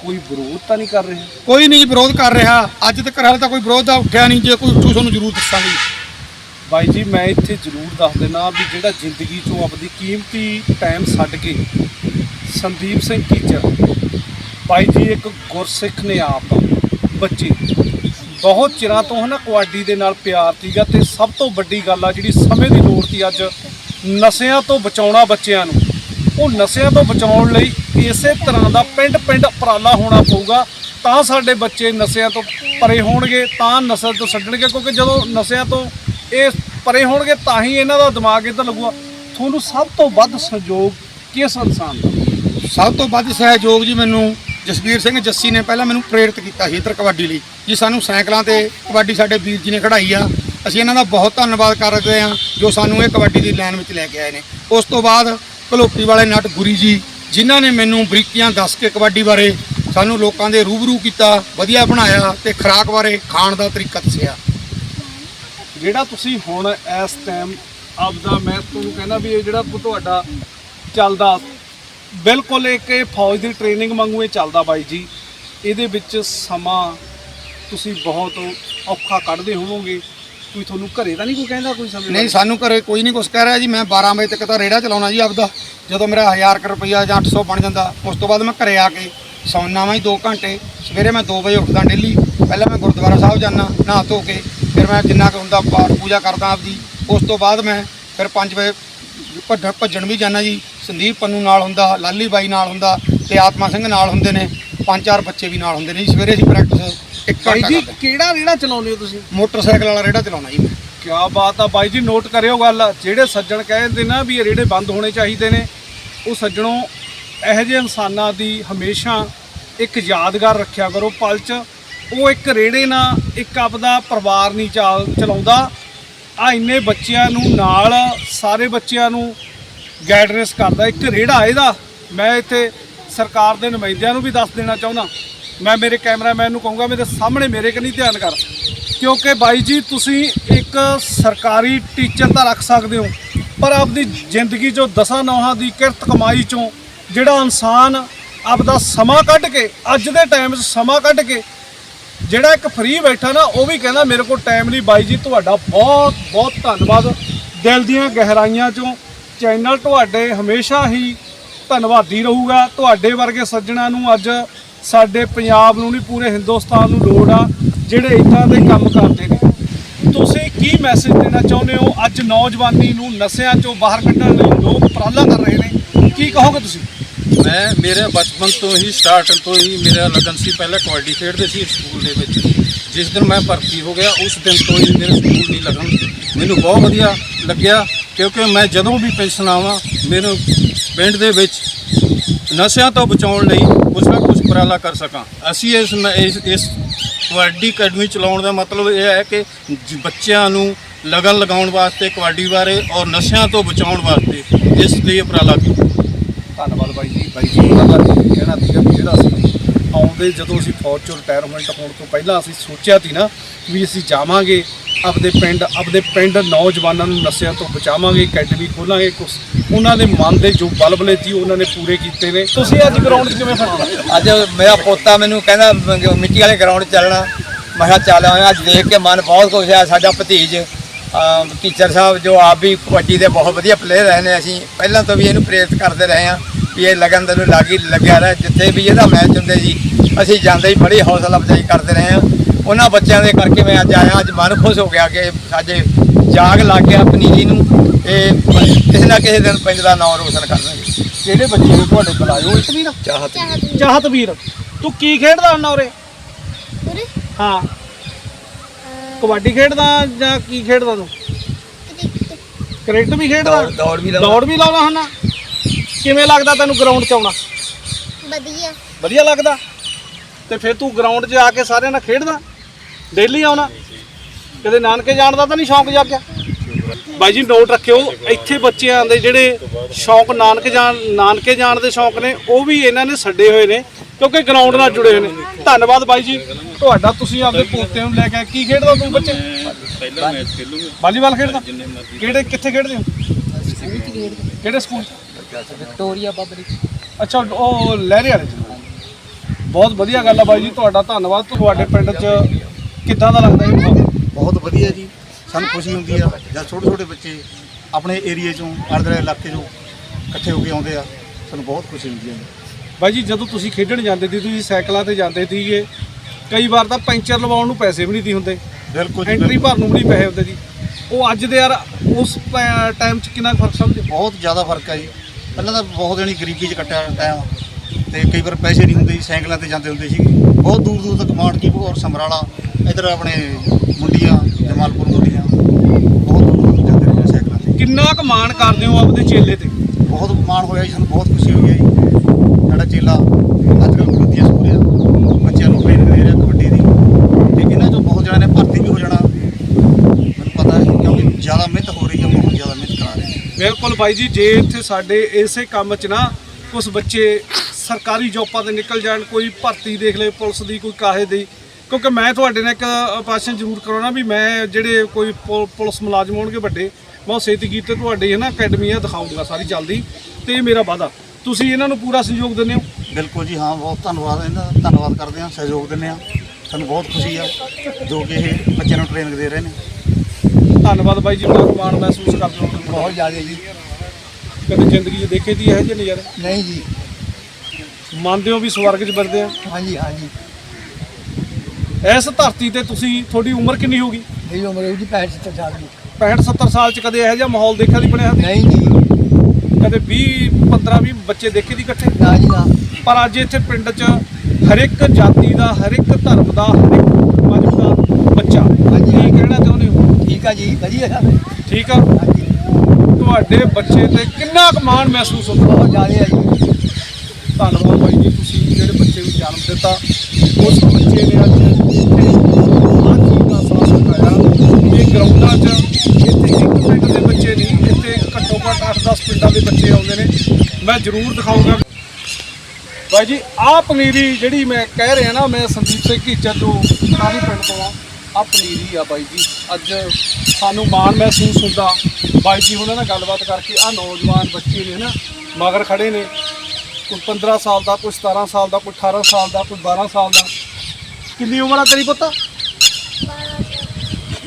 ਕੋਈ ਵਿਰੋਧ ਤਾਂ ਨਹੀਂ ਕਰ ਰਿਹਾ?
ਕੋਈ ਨਹੀਂ ਵਿਰੋਧ ਕਰ ਰਿਹਾ। ਅੱਜ ਤੱਕ ਹਾਲੇ ਤਾਂ ਕੋਈ ਵਿਰੋਧ ਦਾ ਉੱਠਿਆ ਨਹੀਂ। ਜੇ ਕੋਈ ਉੱਠੂ ਤੁਹਾਨੂੰ ਜ਼ਰੂਰ ਦੱਸਾਂਗੇ
ਬਾਈ ਜੀ ਮੈਂ ਇੱਥੇ ਜ਼ਰੂਰ ਦੱਸ ਦੇਣਾ ਵੀ ਜਿਹੜਾ ਜ਼ਿੰਦਗੀ 'ਚੋਂ ਆਪਣੀ ਕੀਮਤੀ ਟਾਈਮ ਛੱਡ ਕੇ ਸੰਦੀਪ ਸਿੰਘ ਟੀਚਰ ਬਾਈ ਜੀ ਇੱਕ ਗੁਰਸਿੱਖ ਨੇ ਆਪ ਬੱਚੇ। ਬਹੁਤ ਚਿਰਾਂ ਤੋਂ ਹਨਾ ਕਬੱਡੀ ਦੇ ਨਾਲ ਪਿਆਰ ਸੀਗਾ ਤੇ ਸਭ ਤੋਂ ਵੱਡੀ ਗੱਲ ਆ ਜਿਹੜੀ ਸਮੇਂ ਦੀ ਲੋੜ ਸੀ ਅੱਜ ਨਸ਼ਿਆਂ ਤੋਂ ਬਚਾਉਣਾ ਬੱਚਿਆਂ ਨੂੰ। ਉਹ ਨਸ਼ਿਆਂ ਤੋਂ ਬਚਾਉਣ ਲਈ ਇਸੇ ਤਰ੍ਹਾਂ ਦਾ ਪਿੰਡ ਪਿੰਡ ਉਪਰਾਲਾ ਹੋਣਾ ਪਊਗਾ, ਤਾਂ ਸਾਡੇ ਬੱਚੇ ਨਸ਼ਿਆਂ ਤੋਂ ਪਰੇ ਹੋਣਗੇ, ਤਾਂ ਨਸ਼ਿਆਂ ਤੋਂ ਛੱਡਣਗੇ, ਕਿਉਂਕਿ ਜਦੋਂ ਨਸ਼ਿਆਂ ਤੋਂ ਇਹ ਪਰੇ ਹੋਣਗੇ, ਤਾਂ ਹੀ ਇਹਨਾਂ ਦਾ ਦਿਮਾਗ ਇੱਧਰ ਲੱਗੂਗਾ। ਤੁਹਾਨੂੰ ਸਭ ਤੋਂ ਵੱਧ ਸਹਿਯੋਗ ਕਿਸ ਇਨਸਾਨ ਦਾ?
ਸਭ ਤੋਂ ਵੱਧ ਸਹਿਯੋਗ ਜੀ ਮੈਨੂੰ ਜਸਵੀਰ ਸਿੰਘ ਜੱਸੀ ਨੇ ਪਹਿਲਾਂ ਮੈਨੂੰ ਪ੍ਰੇਰਿਤ ਕੀਤਾ ਸੀ ਇੱਧਰ ਕਬੱਡੀ ਲਈ। ਜੀ ਸਾਨੂੰ ਸਾਈਕਲਾਂ ਤੇ ਕਬੱਡੀ ਸਾਡੇ ਵੀਰ ਜੀ ਨੇ ਖੜਾਈ ਆ। ਅਸੀਂ ਇਹਨਾਂ ਦਾ ਬਹੁਤ ਧੰਨਵਾਦ ਕਰਦੇ ਹਾਂ ਜੋ ਸਾਨੂੰ ਇਹ ਕਬੱਡੀ ਦੀ ਲਾਈਨ ਵਿੱਚ ਲੈ ਕੇ ਆਏ ਨੇ। ਉਸ ਤੋਂ ਬਾਅਦ ਭਲੋਟੀ ਵਾਲੇ ਨਟ ਗੁਰੀ ਜੀ, ਜਿਨ੍ਹਾਂ ਨੇ ਮੈਨੂੰ ਬਰੀਕੀਆਂ ਦੱਸ ਕੇ ਕਬੱਡੀ ਬਾਰੇ ਸਾਨੂੰ ਲੋਕਾਂ ਦੇ ਰੂਬਰੂ ਕੀਤਾ, ਵਧੀਆ ਬਣਾਇਆ ਤੇ ਖੁਰਾਕ ਬਾਰੇ ਖਾਣ ਦਾ ਤਰੀਕਾ ਦੱਸਿਆ।
ਜਿਹੜਾ ਤੁਸੀਂ ਹੁਣ ਇਸ ਟਾਈਮ ਆਪਦਾ ਮੈਂ ਤੁਹਾਨੂੰ ਕਹਿੰਦਾ ਵੀ ਇਹ ਜਿਹੜਾ ਤੁਹਾਡਾ ਚੱਲਦਾ, ਬਿਲਕੁਲ ਇੱਕ ਇਹ ਫੌਜ ਦੀ ਟ੍ਰੇਨਿੰਗ ਵਾਂਗੂ ਇਹ ਚੱਲਦਾ ਬਾਈ ਜੀ। ਇਹਦੇ ਵਿੱਚ ਸਮਾਂ ਤੁਸੀਂ ਬਹੁਤ ਔਖਾ ਕੱਢਦੇ ਹੋਵੋਗੇ। ਕੋਈ ਤੁਹਾਨੂੰ ਘਰੇ ਤਾਂ ਨਹੀਂ ਕੋਈ ਕਹਿੰਦਾ ਕੋਈ ਸਮੇਂ
ਨਹੀਂ, ਸਾਨੂੰ ਘਰੇ ਕੋਈ ਨਹੀਂ ਕੁਛ ਕਹਿ ਰਿਹਾ ਜੀ। ਮੈਂ 12 ਵਜੇ ਤੱਕ ਤਾਂ ਰੇੜਾ ਚਲਾਉਣਾ ਜੀ ਆਪਦਾ। ਜਦੋਂ ਮੇਰਾ 1000 ਕੁ ਰੁਪਈਆ ਜਾਂ 800 ਬਣ ਜਾਂਦਾ, ਉਸ ਤੋਂ ਬਾਅਦ ਮੈਂ ਘਰੇ ਆ ਕੇ ਸੌਂਨਾ ਵਾਂ ਜੀ 2 ਘੰਟੇ। ਸਵੇਰੇ ਮੈਂ 2 ਵਜੇ ਉੱਠਦਾ ਡੇਲੀ। ਪਹਿਲਾਂ ਮੈਂ ਗੁਰਦੁਆਰਾ ਸਾਹਿਬ ਜਾਂਦਾ, ਨਹਾ ਧੋ ਕੇ, ਫਿਰ ਮੈਂ ਜਿੰਨਾ ਕੁ ਹੁੰਦਾ ਪਾਠ ਪੂਜਾ ਕਰਦਾ ਆਪਦੀ। ਉਸ ਤੋਂ ਬਾਅਦ ਮੈਂ ਫਿਰ 5 ਵਜੇ ਭੱਜ ਭੱਜਣ ਵੀ ਜਾਂਦਾ ਜੀ। ਸੰਦੀਪ ਪੰਨੂ ਨਾਲ ਹੁੰਦਾ, ਲਾਲੀ ਬਾਈ ਨਾਲ ਹੁੰਦਾ। ਤੇ ਆਤਮਾ ਸਿੰਘ ਨਾਲ ਹੁੰਦੇ ਨੇ ਪੰਜ ਚਾਰ ਬੱਚੇ ਵੀ ਨਾਲ ਹੁੰਦੇ ਨੇ ਜੀ ਸਵੇਰੇ ਅਸੀਂ ਪ੍ਰੈਕਟਿਸ ਇੱਕ
ਬਾਈ
ਘੰਟਾ
ਜੀ
ਕਰਦੇ।
ਕਿਹੜਾ ਰੇੜਾ ਚਲਾਉਂਦੇ ਹੋ ਤੁਸੀਂ?
ਮੋਟਰਸਾਈਕਲ ਵਾਲਾ ਰੇੜਾ ਚਲਾਉਣਾ ਜੀ ਮੈਂ।
ਕਿਆ ਬਾਤ ਆ ਬਾਈ ਜੀ ਨੋਟ ਕਰਿਓ ਗੱਲ ਜਿਹੜੇ ਸੱਜਣ ਕਹਿੰਦੇ ਨਾ ਵੀ ਇਹ ਰੇੜੇ ਬੰਦ ਹੋਣੇ ਚਾਹੀਦੇ ਨੇ ਉਹ ਸੱਜਣੋਂ ਇਹੋ ਜਿਹੇ ਇਨਸਾਨਾਂ ਦੀ ਹਮੇਸ਼ਾ ਇੱਕ ਯਾਦਗਾਰ ਰੱਖਿਆ ਕਰੋ ਪਲ 'ਚ। ਉਹ ਇੱਕ ਰੇੜੇ ਨਾਲ ਇੱਕ ਆਪਦਾ ਪਰਿਵਾਰ ਨਹੀਂ ਚਾਲ ਚਲਾਉਂਦਾ। ਆ ਇੰਨੇ ਬੱਚਿਆਂ ਨੂੰ ਨਾਲ ਸਾਰੇ ਬੱਚਿਆਂ ਨੂੰ ਗਾਈਡਨੈਸ ਕਰਦਾ। ਇੱਕ ਰੇੜਾ ਇਹਦਾ ਮੈਂ ਇੱਥੇ ਸਰਕਾਰ ਦੇ ਨੁਮਾਇੰਦਿਆਂ ਨੂੰ ਵੀ ਦੱਸ ਦੇਣਾ ਚਾਹੁੰਦਾ। ਮੈਂ ਮੇਰੇ ਕੈਮਰਾਮੈਨ ਨੂੰ ਕਹੂੰਗਾ, ਮੇਰੇ ਸਾਹਮਣੇ ਮੇਰੇ ਕਨੀ ਧਿਆਨ ਕਰ। ਕਿਉਂਕਿ ਬਾਈ ਜੀ, ਤੁਸੀਂ ਇੱਕ ਸਰਕਾਰੀ ਟੀਚਰ ਤਾਂ ਰੱਖ ਸਕਦੇ ਹੋ, ਪਰ ਆਪਦੀ ਜ਼ਿੰਦਗੀ ਚੋਂ ਦਸਾਂ ਨੌਹਾਂ ਦੀ ਕਿਰਤ ਕਮਾਈ ਚੋਂ ਜਿਹੜਾ ਇਨਸਾਨ ਆਪਦਾ ਸਮਾਂ ਕੱਢ ਕੇ, ਅੱਜ ਦੇ ਟਾਈਮ 'ਚ ਸਮਾਂ ਕੱਢ ਕੇ ਜਿਹੜਾ ਇੱਕ ਫ੍ਰੀ ਬੈਠਾ ਨਾ, ਉਹ ਵੀ ਕਹਿੰਦਾ ਮੇਰੇ ਕੋਲ ਟਾਈਮ ਨਹੀਂ। ਬਾਈ ਜੀ, ਤੁਹਾਡਾ ਬਹੁਤ ਬਹੁਤ ਧੰਨਵਾਦ। ਦਿਲ ਦੀਆਂ ਗਹਿਰਾਈਆਂ ਚੋਂ ਚੈਨਲ ਤੁਹਾਡੇ ਹਮੇਸ਼ਾ ਹੀ ਧੰਨਵਾਦੀ ਰਹੂਗਾ। ਤੁਹਾਡੇ ਵਰਗੇ ਸੱਜਣਾ ਨੂੰ ਅੱਜ ਸਾਡੇ ਪੰਜਾਬ ਨੂੰ ਨਹੀਂ, ਪੂਰੇ ਹਿੰਦੁਸਤਾਨ ਨੂੰ ਲੋੜ ਆ, ਜਿਹੜੇ ਇਦਾਂ ਦੇ ਕੰਮ ਕਰਦੇ ਨੇ। ਤੁਸੀਂ ਕੀ ਮੈਸੇਜ ਦੇਣਾ ਚਾਹੁੰਦੇ ਹੋ? ਅੱਜ ਨੌਜਵਾਨੀ ਨੂੰ ਨਸ਼ਿਆਂ ਚੋਂ ਬਾਹਰ ਕੱਢਣ ਲਈ ਲੋਕ ਉਪਰਾਲਾ ਕਰ ਰਹੇ ਨੇ। ਕੀ ਕਹੋਗੇ ਤੁਸੀਂ?
ਮੈਂ ਮੇਰੇ ਬਚਪਨ ਤੋਂ ਹੀ ਸਟਾਰਟ ਤੋਂ ਹੀ ਮੇਰਾ ਲਗਨ ਸੀ, ਪਹਿਲਾਂ ਕਬੱਡੀ ਖੇਡਦੇ ਸੀ ਸਕੂਲ ਦੇ ਵਿੱਚ। ਜਿਸ ਦਿਨ ਮੈਂ ਭਰਤੀ ਹੋ ਗਿਆ, ਉਸ ਦਿਨ ਤੋਂ ਹੀ ਮੇਰੇ ਸਕੂਲ ਦੀ ਲਗਨ ਮੈਨੂੰ ਬਹੁਤ ਵਧੀਆ ਲੱਗਿਆ, ਕਿਉਂਕਿ ਮੈਂ ਜਦੋਂ ਵੀ ਪੈਨਸ਼ਨ ਆਵਾਂ, ਮੈਨੂੰ ਪਿੰਡ ਦੇ ਵਿੱਚ ਨਸ਼ਿਆਂ ਤੋਂ ਬਚਾਉਣ ਲਈ ਕੁਝ ਨਾ ਕੁਝ ਉਪਰਾਲਾ ਕਰ ਸਕਾਂ। ਅਸੀਂ ਇਸ ਇਸ ਕਬੱਡੀ ਅਕੈਡਮੀ ਚਲਾਉਣ ਦਾ ਮਤਲਬ ਇਹ ਹੈ ਕਿ ਜ- ਬੱਚਿਆਂ ਨੂੰ ਲਗਨ ਲਗਾਉਣ ਵਾਸਤੇ, ਕਬੱਡੀ ਬਾਰੇ ਔਰ ਨਸ਼ਿਆਂ ਤੋਂ ਬਚਾਉਣ ਵਾਸਤੇ ਇਸ ਲਈ ਉਪਰਾਲਾ ਕੀਤਾ।
ਧੰਨਵਾਦ ਬਾਈ ਜੀ। ਬਾਈ ਜੀ ਦਾ ਕਹਿਣਾ ਸੀਗਾ ਜਿਹੜਾ ਅਸੀਂ ਆਉਂਦੇ ਜਦੋਂ ਅਸੀਂ ਫੌਜ ਚੋਂ ਰਿਟਾਇਰਮੈਂਟ ਹੋਣ ਤੋਂ ਪਹਿਲਾਂ ਅਸੀਂ ਸੋਚਿਆ ਸੀ ਨਾ ਵੀ ਅਸੀਂ ਜਾਵਾਂਗੇ, ਆਪਦੇ ਪਿੰਡ ਆਪਦੇ ਪਿੰਡ ਨੌਜਵਾਨਾਂ ਨੂੰ ਨਸ਼ਿਆਂ ਤੋਂ ਬਚਾਵਾਂਗੇ ਅਕੈਡਮੀ ਖੋਲਾਂਗੇ, ਕੁਛ ਉਹਨਾਂ ਦੇ ਮਨ ਦੇ ਜੋ ਬਲਬਲੇ ਸੀ ਉਹਨਾਂ ਨੇ ਪੂਰੇ ਕੀਤੇ ਨੇ। ਤੁਸੀਂ ਅੱਜ ਗਰਾਊਂਡ 'ਚ ਕਿਵੇਂ ਫਿਰਦੇ
ਅੱਜ ਮੇਰਾ ਪੋਤਾ ਮੈਨੂੰ ਕਹਿੰਦਾ ਮਿੱਟੀ ਵਾਲੇ ਗਰਾਊਂਡ ਚੱਲਣਾ। ਮੈਂ ਕਿਹਾ, ਚੱਲ ਆਇਆ, ਅੱਜ ਦੇਖ ਕੇ ਮਨ ਬਹੁਤ ਖੁਸ਼ ਹੈ ਸਾਡਾ ਭਤੀਜ ਟੀਚਰ ਸਾਹਿਬ ਜੋ ਆਪ ਵੀ ਕਬੱਡੀ ਦੇ ਬਹੁਤ ਵਧੀਆ ਪਲੇਅਰ ਰਹੇ ਨੇ, ਅਸੀਂ ਪਹਿਲਾਂ ਤੋਂ ਵੀ ਇਹਨੂੰ ਪ੍ਰੇਰਿਤ ਕਰਦੇ ਰਹੇ ਹਾਂ। ਵੀ ਇਹ ਲਗਨ ਤੈਨੂੰ ਲਾਗੀ ਲੱਗਿਆ ਰਹੇ ਜਿੱਥੇ ਵੀ ਇਹਦਾ ਮੈਚ ਹੁੰਦੇ ਜੀ ਅਸੀਂ ਜਾਂਦੇ ਹੀ ਬੜੀ ਹੌਸਲਾ ਅਫਜ਼ਾਈ ਕਰਦੇ ਰਹੇ ਹਾਂ। ਉਹਨਾਂ ਬੱਚਿਆਂ ਦੇ ਕਰਕੇ ਮੈਂ ਅੱਜ ਆਇਆ ਅੱਜ ਮਨ ਖੁਸ਼ ਹੋ ਗਿਆ ਕਿ ਸਾਡੇ ਜਾਗ ਲੱਗ ਗਿਆ ਪਨੀਰੀ ਨੂੰ। ਇਹ ਕਿਸੇ ਨਾ ਕਿਸੇ ਦਿਨ ਪਿੰਡ ਦਾ ਨਾਮ ਰੋਸ਼ਨ ਕਰਨਗੇ
ਕਿਹੜੇ ਬੱਚੇ ਨੇ ਤੁਹਾਡੇ ਬੁਲਾਇਓ ਇੱਕ ਵੀ ਨਾ?
ਚਾਹਤ
ਚਾਹਤ ਵੀਰ। ਤੂੰ ਕੀ ਖੇਡਦਾ ਹੁੰਦਾ ਉਰੇ?
ਉਰੇ?
ਹਾਂ। ਕਬੱਡੀ ਖੇਡਦਾ ਜਾਂ ਕੀ ਖੇਡਦਾ ਤੂੰ?
ਕ੍ਰਿਕਟ।
ਵੀ ਖੇਡਦਾ?
ਦੌੜ ਵੀ ਲਾਉਂਦਾ।
ਦੌੜ ਵੀ ਹੁੰਦਾ। ਕਿਵੇਂ ਲੱਗਦਾ ਤੈਨੂੰ ਗਰਾਊਂਡ 'ਚ ਆਉਣਾ?
ਵਧੀਆ।
ਵਧੀਆ ਲੱਗਦਾ? ਤੇ ਫਿਰ ਤੂੰ ਗਰਾਊਂਡ 'ਚ ਆ ਕੇ ਸਾਰਿਆਂ ਨਾਲ ਖੇਡਦਾ? ਡੇਲੀ ਆਉਣਾ? ਕਦੇ ਨਾਨਕੇ ਜਾਣ ਦਾ ਤਾਂ ਨਹੀਂ ਸ਼ੌਂਕ ਜਾਗਿਆ? ਬਾਈ ਜੀ ਨੋਟ ਰੱਖਿਓ ਇੱਥੇ ਬੱਚਿਆਂ ਦੇ ਜਿਹੜੇ ਸ਼ੌਂਕ ਨਾਨਕੇ ਜਾਣ ਨਾਨਕੇ ਜਾਣ ਦੇ ਸ਼ੌਂਕ ਨੇ ਉਹ ਵੀ ਇਹਨਾਂ ਨੇ ਛੱਡੇ ਹੋਏ ਨੇ ਕਿਉਂਕਿ ਗਰਾਊਂਡ ਨਾਲ ਜੁੜੇ ਹੋਏ ਨੇ। ਧੰਨਵਾਦ ਬਾਈ ਜੀ। ਤੁਹਾਡਾ ਤੁਸੀਂ ਆਪਦੇ ਪੋਤੇ ਨੂੰ ਲੈ ਕੇ ਕੀ ਖੇਡਦਾ ਤੂੰ ਬੱਚੇ?
ਪਹਿਲਾ ਮੈਚ ਖੇਲੂਗਾ
ਵਾਲੀਬਾਲ ਖੇਡਦਾ? ਕਿਹੜੇ ਕਿੱਥੇ ਖੇਡਦੇ ਹੋ? ਕਿਹੜੇ ਸਕੂਲ?
ਵਿਕਟੋਰੀਆ ਪਬਲਿਕ
ਅੱਛਾ ਉਹ ਲਹਿਰੇ ਵਾਲੇ ਚ ਬਹੁਤ ਵਧੀਆ ਗੱਲ ਆ ਬਾਈ ਜੀ ਤੁਹਾਡਾ ਧੰਨਵਾਦ। ਤੁਹਾਡੇ ਪਿੰਡ 'ਚ ਕਿੱਦਾਂ ਦਾ ਲੱਗਦਾ ਇਹ ਮਾਹੌਲ?
ਬਹੁਤ ਵਧੀਆ ਜੀ। ਸਾਨੂੰ ਖੁਸ਼ੀ ਹੁੰਦੀ ਆ ਜਦ ਛੋਟੇ ਛੋਟੇ ਬੱਚੇ ਆਪਣੇ ਏਰੀਏ ਚੋਂ ਆਲੇ ਦੁਆਲੇ ਇਲਾਕੇ ਚੋਂ ਇਕੱਠੇ ਹੋ ਕੇ ਆਉਂਦੇ ਆ ਸਾਨੂੰ ਬਹੁਤ ਖੁਸ਼ੀ ਹੁੰਦੀ ਆ
ਬਾਈ ਜੀ ਜਦੋਂ ਤੁਸੀਂ ਖੇਡਣ ਜਾਂਦੇ ਸੀ ਤੁਸੀਂ ਸਾਈਕਲਾਂ ਤੇ ਜਾਂਦੇ ਸੀਗੇ ਕਈ ਵਾਰ ਤਾਂ ਪੈਂਚਰ ਲਵਾਉਣ ਨੂੰ ਪੈਸੇ ਵੀ ਨਹੀਂ ਦੀ ਹੁੰਦੇ।
ਬਿਲਕੁਲ ਜੀ
ਐਂਟਰੀ। ਭਰਨ ਨੂੰ ਵੀ ਨਹੀਂ ਪੈਸੇ ਹੁੰਦੇ ਜੀ। ਉਹ ਅੱਜ ਦੇ ਯਾਰ ਉਸ ਟਾਈਮ 'ਚ ਕਿੰਨਾ ਕੁ ਫ਼ਰਕ ਸਮਝਦੇ
ਬਹੁਤ ਜ਼ਿਆਦਾ ਫ਼ਰਕ ਆ ਜੀ। ਪਹਿਲਾਂ ਤਾਂ ਬਹੁਤ ਜਣੀ ਗਰੀਬੀ 'ਚ ਕੱਟਿਆ ਟਾਈਮ ਤੇ ਕਈ ਵਾਰ ਪੈਸੇ ਨਹੀਂ ਹੁੰਦੇ ਸੀ ਸਾਈਕਲਾਂ ਤੇ ਜਾਂਦੇ ਹੁੰਦੇ ਸੀ ਬਹੁਤ ਦੂਰ ਦੂਰ ਤੱਕ ਮਾਨਕੀ ਭਗੌਰ ਸਮਰਾਲਾ ਇਧਰ ਆਪਣੇ ਮੁੰਡੀਆਂ ਜਮਾਲਪੁਰ ਮੁੰਡੀਆਂ। ਬਹੁਤ ਦੂਰ ਦੂਰ ਜਾਂਦੇ ਰਹੇ ਸਾਈਕਲਾਂ ਤੇ।
ਕਿੰਨਾ ਕੁ ਮਾਣ ਕਰਦੇ ਹੋ ਆਪਦੇ ਚੇਲੇ ਤੇ?
ਬਹੁਤ ਮਾਣ ਹੋਇਆ ਜੀ ਸਾਨੂੰ ਬਹੁਤ ਖੁਸ਼ੀ ਹੋਈ ਹੈ ਜੀ। ਸਾਡਾ ਚੇਲਾ ਅੱਜ ਕੱਲ੍ਹ ਵਧੀਆ ਸਕੂਲ ਆ ਬੱਚਿਆਂ ਨੂੰ ਟ੍ਰੇਨਿੰਗ ਦੇ ਰਿਹਾ ਕਬੱਡੀ ਦੀ ਤੇ ਇਹਨਾਂ ਚੋਂ ਬਹੁਤ ਜਣਿਆਂ ਨੇ ਭਰਤੀ ਵੀ ਹੋ ਜਾਣਾ ਮੈਨੂੰ ਪਤਾ ਹੈ ਕਿਉਂਕਿ ਜ਼ਿਆਦਾ ਮਿਹਨਤ ਹੋ ਰਹੀ ਹੈ ਬਹੁਤ ਜ਼ਿਆਦਾ ਮਿਹਨਤ ਕਰਾ ਰਹੇ ਨੇ
ਬਿਲਕੁਲ ਬਾਈ ਜੀ, ਜੇ ਇੱਥੇ ਸਾਡੇ ਇਸੇ ਕੰਮ 'ਚ ਨਾ ਕੁਝ ਬੱਚੇ ਸਰਕਾਰੀ ਜੋਬਾਂ ਤੇ ਨਿਕਲ ਜਾਣ, ਕੋਈ ਭਰਤੀ ਦੇਖ ਲੈ ਪੁਲਿਸ ਦੀ ਕੋਈ ਕਾਹੇ ਦੀ, ਕਿਉਂਕਿ ਮੈਂ ਤੁਹਾਡੇ ਨਾਲ ਇੱਕ ਪਾਸ਼ਨ ਜ਼ਰੂਰ ਕਰਾਉਣਾ ਵੀ ਮੈਂ ਜਿਹੜੇ ਕੋਈ ਪੁ- ਪੁਲਿਸ ਮੁਲਾਜ਼ਮ ਹੋਣਗੇ ਵੱਡੇ, ਮੈਂ ਉਹ ਛੇਤੀ ਕੀਤੇ ਤੁਹਾਡੇ ਹੈ ਨਾ ਅਕੈਡਮੀ ਆ, ਦਿਖਾਉਂਗਾ ਸਾਰੀ ਜਲਦੀ ਤੇ ਇਹ ਮੇਰਾ ਵਾਅਦਾ। ਤੁਸੀਂ ਇਹਨਾਂ ਨੂੰ ਪੂਰਾ ਸਹਿਯੋਗ ਦਿੰਦੇ ਹੋ?
ਬਿਲਕੁਲ ਜੀ, ਹਾਂ, ਬਹੁਤ ਧੰਨਵਾਦ ਇਹਨਾਂ ਦਾ, ਧੰਨਵਾਦ ਕਰਦੇ ਹਾਂ, ਸਹਿਯੋਗ ਦਿੰਦੇ ਹਾਂ। ਸਾਨੂੰ ਬਹੁਤ ਖੁਸ਼ੀ ਆ, ਜੋ ਕਿ ਇਹ ਬੱਚਿਆਂ ਨੂੰ ਟ੍ਰੇਨਿੰਗ ਦੇ ਰਹੇ ਨੇ।
ਧੰਨਵਾਦ ਬਾਈ ਜੀ ਬੜਾ ਮਾਣ ਮਹਿਸੂਸ ਕਰਦੇ ਹੋ
ਬਹੁਤ ਜ਼ਿਆਦਾ ਜੀ।
ਕਦੇ ਜ਼ਿੰਦਗੀ 'ਚ ਦੇਖੇ ਦੀ ਇਹੋ ਜਿਹੇ ਨਜ਼ਾਰੇ?
ਨਹੀਂ ਜੀ।
ਮੰਨਦੇ ਹੋ ਵੀ ਸਵਰਗ 'ਚ ਵਰਦੇ ਆ?
ਹਾਂਜੀ ਹਾਂਜੀ।
ਇਸ ਧਰਤੀ ਤੇ ਤੁਸੀਂ ਤੁਹਾਡੀ ਉਮਰ ਕਿੰਨੀ ਹੋਗੀ
ਮੇਰੀ ਉਮਰ ਹੈ ਜੀ 65 70 ਸਾਲ ਦੀ
65 70 ਸਾਲ 'ਚ ਕਦੇ ਇਹੋ ਜਿਹਾ ਮਾਹੌਲ ਦੇਖਿਆ ਨਹੀਂ ਬਣਿਆ?
ਨਹੀਂ ਜੀ।
ਕਦੇ 20 15 20 ਬੱਚੇ ਦੇਖੇ ਦੀ ਇਕੱਠੇ?
ਨਾ ਜੀ ਨਾ।
ਪਰ ਅੱਜ ਇੱਥੇ ਪਿੰਡ 'ਚ ਹਰ ਇੱਕ ਜਾਤੀ ਦਾ ਹਰ ਇੱਕ ਧਰਮ ਦਾ ਹਰ ਇੱਕ ਮਜ਼ਹਬ ਦਾ ਬੱਚਾ।
ਹਾਂਜੀ।
ਕੀ ਕਹਿਣਾ ਚਾਹੁੰਦੇ
ਠੀਕ ਆ ਜੀ ਵਧੀਆ।
ਠੀਕ ਆ। ਤੁਹਾਡੇ ਬੱਚੇ ਤੇ ਕਿੰਨਾ ਕੁ ਮਾਣ ਮਹਿਸੂਸ ਹੁੰਦਾ?
ਬਹੁਤ ਜ਼ਿਆਦਾ ਹੈ ਜੀ।
ਧੰਨਵਾਦ ਬਾਈ ਜੀ ਤੁਸੀਂ ਜਿਹੜੇ ਬੱਚੇ ਨੂੰ ਜਨਮ ਦਿੱਤਾ ਉਸ ਬੱਚੇ ਨੇ ਅੱਜ ਇਹ ਗਰਾਊਂਡਾਂ 'ਚ ਇੱਥੇ ਇੱਕ ਪਿੰਡ ਦੇ ਬੱਚੇ ਨਹੀਂ ਇੱਥੇ ਘੱਟੋ ਘੱਟ 8-10 ਪਿੰਡਾਂ ਦੇ ਬੱਚੇ ਆਉਂਦੇ ਨੇ। ਮੈਂ ਜ਼ਰੂਰ ਦਿਖਾਊਂਗਾ। ਬਾਈ ਜੀ ਆਹ ਪਨੀਰੀ ਜਿਹੜੀ ਮੈਂ ਕਹਿ ਰਿਹਾ ਨਾ ਮੈਂ ਸੰਦੀਪ ਸਿੰਘ ਘੀਚਰ ਤੋਂ ਕਾਲੀ ਪਿੰਡ ਤੋਂ ਆ। ਆਹ ਪਨੀਰੀ ਆ ਬਾਈ ਜੀ। ਅੱਜ ਸਾਨੂੰ ਮਾਣ ਮਹਿਸੂਸ ਹੁੰਦਾ। ਬਾਈ ਜੀ ਉਹਨਾਂ ਨਾਲ ਗੱਲਬਾਤ ਕਰਕੇ ਆਹ ਨੌਜਵਾਨ ਬੱਚੇ ਨੇ ਨਾ ਮਗਰ ਖੜੇ ਨੇ। ਕੋਈ 15 ਸਾਲ ਦਾ ਕੋਈ 17 ਸਾਲ ਦਾ ਕੋਈ 18 ਸਾਲ ਦਾ ਕੋਈ 12 ਸਾਲ ਦਾ। ਕਿੰਨੀ ਉਮਰ ਆ ਤੇਰੀ ਪੁੱਤ?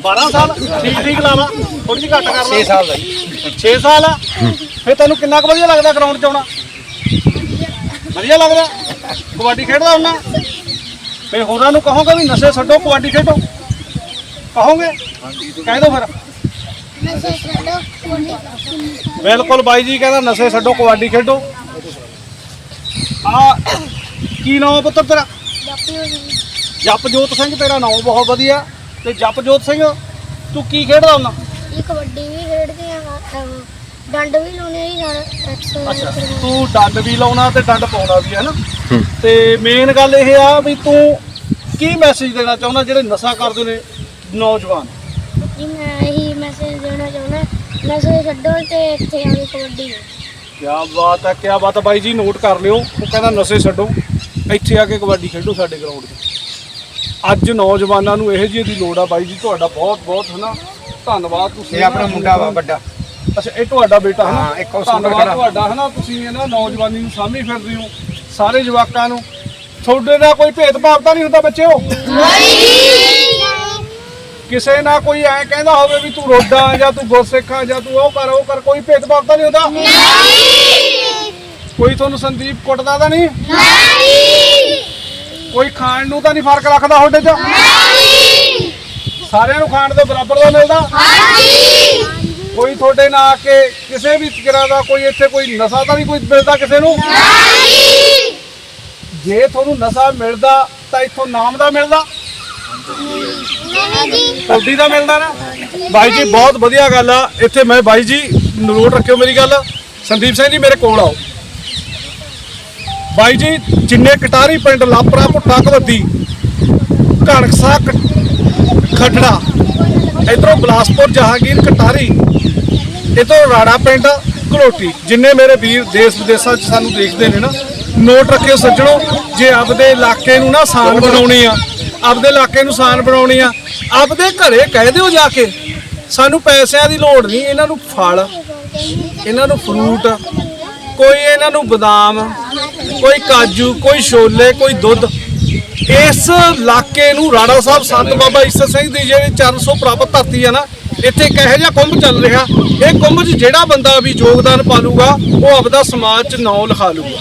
12 ਸਾਲ? ਠੀਕ ਠੀਕ ਲਾ ਲਾ ਥੋੜੀ ਜਿਹੀ ਘੱਟ ਕਰ ਲਾ। 6 ਸਾਲ ਦਾ 6 ਸਾਲ ਆ? ਫੇ ਤੈਨੂੰ ਕਿੰਨਾ ਕੁ ਵਧੀਆ ਲੱਗਦਾ ਗਰਾਊਂਡ 'ਚ ਆਉਣਾ? ਵਧੀਆ ਲੱਗਦਾ? ਕਬੱਡੀ ਖੇਡਦਾ ਹੁੰਨਾ ਫੇ ਹੋਰਾਂ ਨੂੰ ਕਹੋਗੇ ਵੀ ਨਸ਼ੇ ਛੱਡੋ ਕਬੱਡੀ ਖੇਡੋ। ਕਹੋਗੇ? ਕਹਿ ਦੋ ਫਿਰ। ਬਿਲਕੁਲ ਬਾਈ ਜੀ ਕਹਿੰਦਾ ਨਸ਼ੇ ਛੱਡੋ ਕਬੱਡੀ ਖੇਡੋ। ਆ ਕੀ ਨਾਮ ਪੁੱਤਰ ਤੇਰਾ?
ਜਾਪੀ ਹੋ ਗਈ
ਜਪਜੋਤ ਸਿੰਘ ਤੇਰਾ ਨਾਮ ਬਹੁਤ ਵਧੀਆ। ਤੇ ਜਪਜੋਤ ਸਿੰਘ ਤੂੰ ਕੀ ਖੇਡਦਾ ਹੁੰਦਾ?
ਇਹ ਕਬੱਡੀ ਵੀ ਖੇਡਦੇ ਆ ਡੰਡ ਵੀ ਲਾਉਣੇ ਹੀ
ਅੱਛਾ
ਐਕਸਰਸਾਈਜ਼
ਤੂੰ ਡੰਡ ਵੀ ਲਾਉਣਾ ਤੇ ਡੰਡ ਪਾਉਣਾ ਵੀ ਹੈ ਨਾ? ਤੇ ਮੇਨ ਗੱਲ ਇਹ ਆ ਵੀ ਤੂੰ ਕੀ ਮੈਸੇਜ ਦੇਣਾ ਚਾਹੁੰਦਾ ਜਿਹੜੇ ਨਸ਼ਾ ਕਰਦੇ ਨੇ? ਨੌਜਵਾਨ।
ਜੀ ਮੈਂ ਇਹੀ ਮੈਸੇਜ ਦੇਣਾ ਚਾਹੁੰਦਾ ਨਸ਼ੇ ਛੱਡੋ ਤੇ ਇੱਥੇ ਆ ਕੇ ਕਬੱਡੀ ਖੇਡੋ।
ਕਿਆ ਬਾਤ ਹੈ ਕਿਆ ਬਾਤ ਹੈ ਬਾਈ ਜੀ ਨੋਟ ਕਰ ਲਿਓ। ਉਹ ਕਹਿੰਦਾ ਨਸ਼ੇ ਛੱਡੋ ਇੱਥੇ ਆ ਕੇ ਕਬੱਡੀ ਖੇਡੋ ਸਾਡੇ ਗਰਾਊਂਡ 'ਤੇ। ਅੱਜ ਨੌਜਵਾਨਾਂ ਨੂੰ ਇਹੋ ਜਿਹੀ ਦੀ ਲੋੜ ਆ ਬਾਈ ਜੀ ਤੁਹਾਡਾ ਬਹੁਤ ਬਹੁਤ ਹਨਾ ਧੰਨਵਾਦ ਤੁਸੀਂ
ਇਹ ਆਪਣਾ ਮੁੰਡਾ ਵਾ ਵੱਡਾ।
ਅੱਛਾ ਇਹ ਤੁਹਾਡਾ ਬੇਟਾ ਹਨਾ?
ਹਾਂ, ਇੱਕ ਉਹ ਸੁੰਦਰ
ਧੰਨਵਾਦ
ਖੜਾ।
ਤੁਹਾਡਾ ਹਨਾ ਤੁਸੀਂ ਇਹਨਾਂ ਨੌਜਵਾਨੀ ਨੂੰ ਸਾਹਮਣੇ ਫਿਰਦੇ ਹੋ ਸਾਰੇ ਜਵਾਕਾਂ ਨੂੰ। ਤੁਹਾਡੇ ਨਾਲ ਕੋਈ ਭੇਦਭਾਵ ਤਾਂ ਨਹੀਂ ਹੁੰਦਾ ਬੱਚਿਓ? ਕਿਸੇ ਨਾਲ ਕੋਈ ਐ ਕਹਿੰਦਾ ਹੋਵੇ ਵੀ ਤੂੰ ਰੋਡਾ ਜਾਂ ਤੂੰ ਗੁਰਸਿੱਖਾਂ ਜਾਂ ਤੂੰ ਉਹ ਕਰ ਉਹ ਕਰ ਕੋਈ ਭੇਦਭਾਵ ਤਾਂ ਨਹੀਂ ਹੁੰਦਾ? ਕੋਈ ਤੁਹਾਨੂੰ ਸੰਦੀਪ ਕੁੱਟਦਾ ਤਾਂ ਨਹੀਂ? ਕੋਈ ਖਾਣ ਨੂੰ ਤਾਂ ਨਹੀਂ ਫ਼ਰਕ ਰੱਖਦਾ ਤੁਹਾਡੇ 'ਚ? ਸਾਰਿਆਂ ਨੂੰ ਖਾਣ ਦੇ ਬਰਾਬਰ ਦਾ ਮਿਲਦਾ? ਕੋਈ ਤੁਹਾਡੇ ਨਾਲ ਆ ਕੇ ਕਿਸੇ ਵੀ ਤਰ੍ਹਾਂ ਦਾ ਕੋਈ ਇੱਥੇ ਕੋਈ ਨਸ਼ਾ ਤਾਂ ਨਹੀਂ ਕੋਈ ਮਿਲਦਾ ਕਿਸੇ ਨੂੰ? ਜੇ ਤੁਹਾਨੂੰ ਨਸ਼ਾ ਮਿਲਦਾ ਤਾਂ ਇੱਥੋਂ ਨਾਮ ਦਾ ਮਿਲਦਾ? ਕੌਡੀ ਦਾ ਮਿਲਦਾ ਨਾ। ਬਾਈ ਜੀ ਬਹੁਤ ਵਧੀਆ ਗੱਲ ਆ। ਇੱਥੇ ਮੈਂ ਬਾਈ ਜੀ ਨੋਟ ਰੱਖਿਓ ਮੇਰੀ ਗੱਲ। ਸੰਦੀਪ ਸਿੰਘ ਜੀ ਮੇਰੇ ਕੋਲ ਆਓ। ਬਾਈ ਜੀ ਜਿੰਨੇ ਕਟਾਰੀ ਪਿੰਡ ਲਾਪਰਾ ਭੁੱਟਾ ਕਵੱਦੀ ਕਣਕਸਾ ਕ- ਖੱਟੜਾ ਇਧਰੋਂ ਬਲਾਸਪੁਰ ਜਹਾਂਗੀਰ ਕਟਾਰੀ ਇਧਰੋਂ ਰਾੜਾ ਪਿੰਡ ਘਲੋਟੀ ਜਿੰਨੇ ਮੇਰੇ ਵੀਰ ਦੇਸ਼ ਵਿਦੇਸ਼ਾਂ 'ਚ ਸਾਨੂੰ ਦੇਖਦੇ ਨੇ ਨਾ ਨੋਟ ਰੱਖਿਓ ਸੱਜਣੋ ਜੇ ਆਪਦੇ ਇਲਾਕੇ ਨੂੰ ਨਾ ਸਾਨ ਬਣਾਉਣੀ ਆ ਆਪਦੇ ਇਲਾਕੇ ਨੂੰ ਸਾਨ ਬਣਾਉਣੀ ਆ। ਆਪਦੇ ਘਰੇ ਕਹਿ ਦਿਓ ਜਾ ਕੇ, ਸਾਨੂੰ ਪੈਸਿਆਂ ਦੀ ਲੋੜ ਨਹੀਂ, ਇਹਨਾਂ ਨੂੰ ਫਲ, ਇਹਨਾਂ ਨੂੰ ਫਰੂਟ, ਕੋਈ ਇਹਨਾਂ ਨੂੰ ਬਦਾਮ, ਕੋਈ ਕਾਜੂ, ਕੋਈ ਛੋਲੇ, ਕੋਈ ਦੁੱਧ। ਇਸ ਇਲਾਕੇ ਨੂੰ ਰਾੜਾ ਸਾਹਿਬ ਸੰਤ ਬਾਬਾ ਈਸਰ ਸਿੰਘ ਦੀ ਜਿਹੜੀ 400 ਪ੍ਰਾਪਤ ਧਰਤੀ ਆ ਨਾ, ਇੱਥੇ ਇੱਕ ਇਹੋ ਜਿਹਾ ਕੁੰਭ ਚੱਲ ਰਿਹਾ। ਇਹ ਕੁੰਭ 'ਚ ਜਿਹੜਾ ਬੰਦਾ ਵੀ ਯੋਗਦਾਨ ਪਾ ਲੂਗਾ, ਉਹ ਆਪਦਾ ਸਮਾਜ 'ਚ ਨਾਂ ਲਿਖਾ ਲੂਗਾ।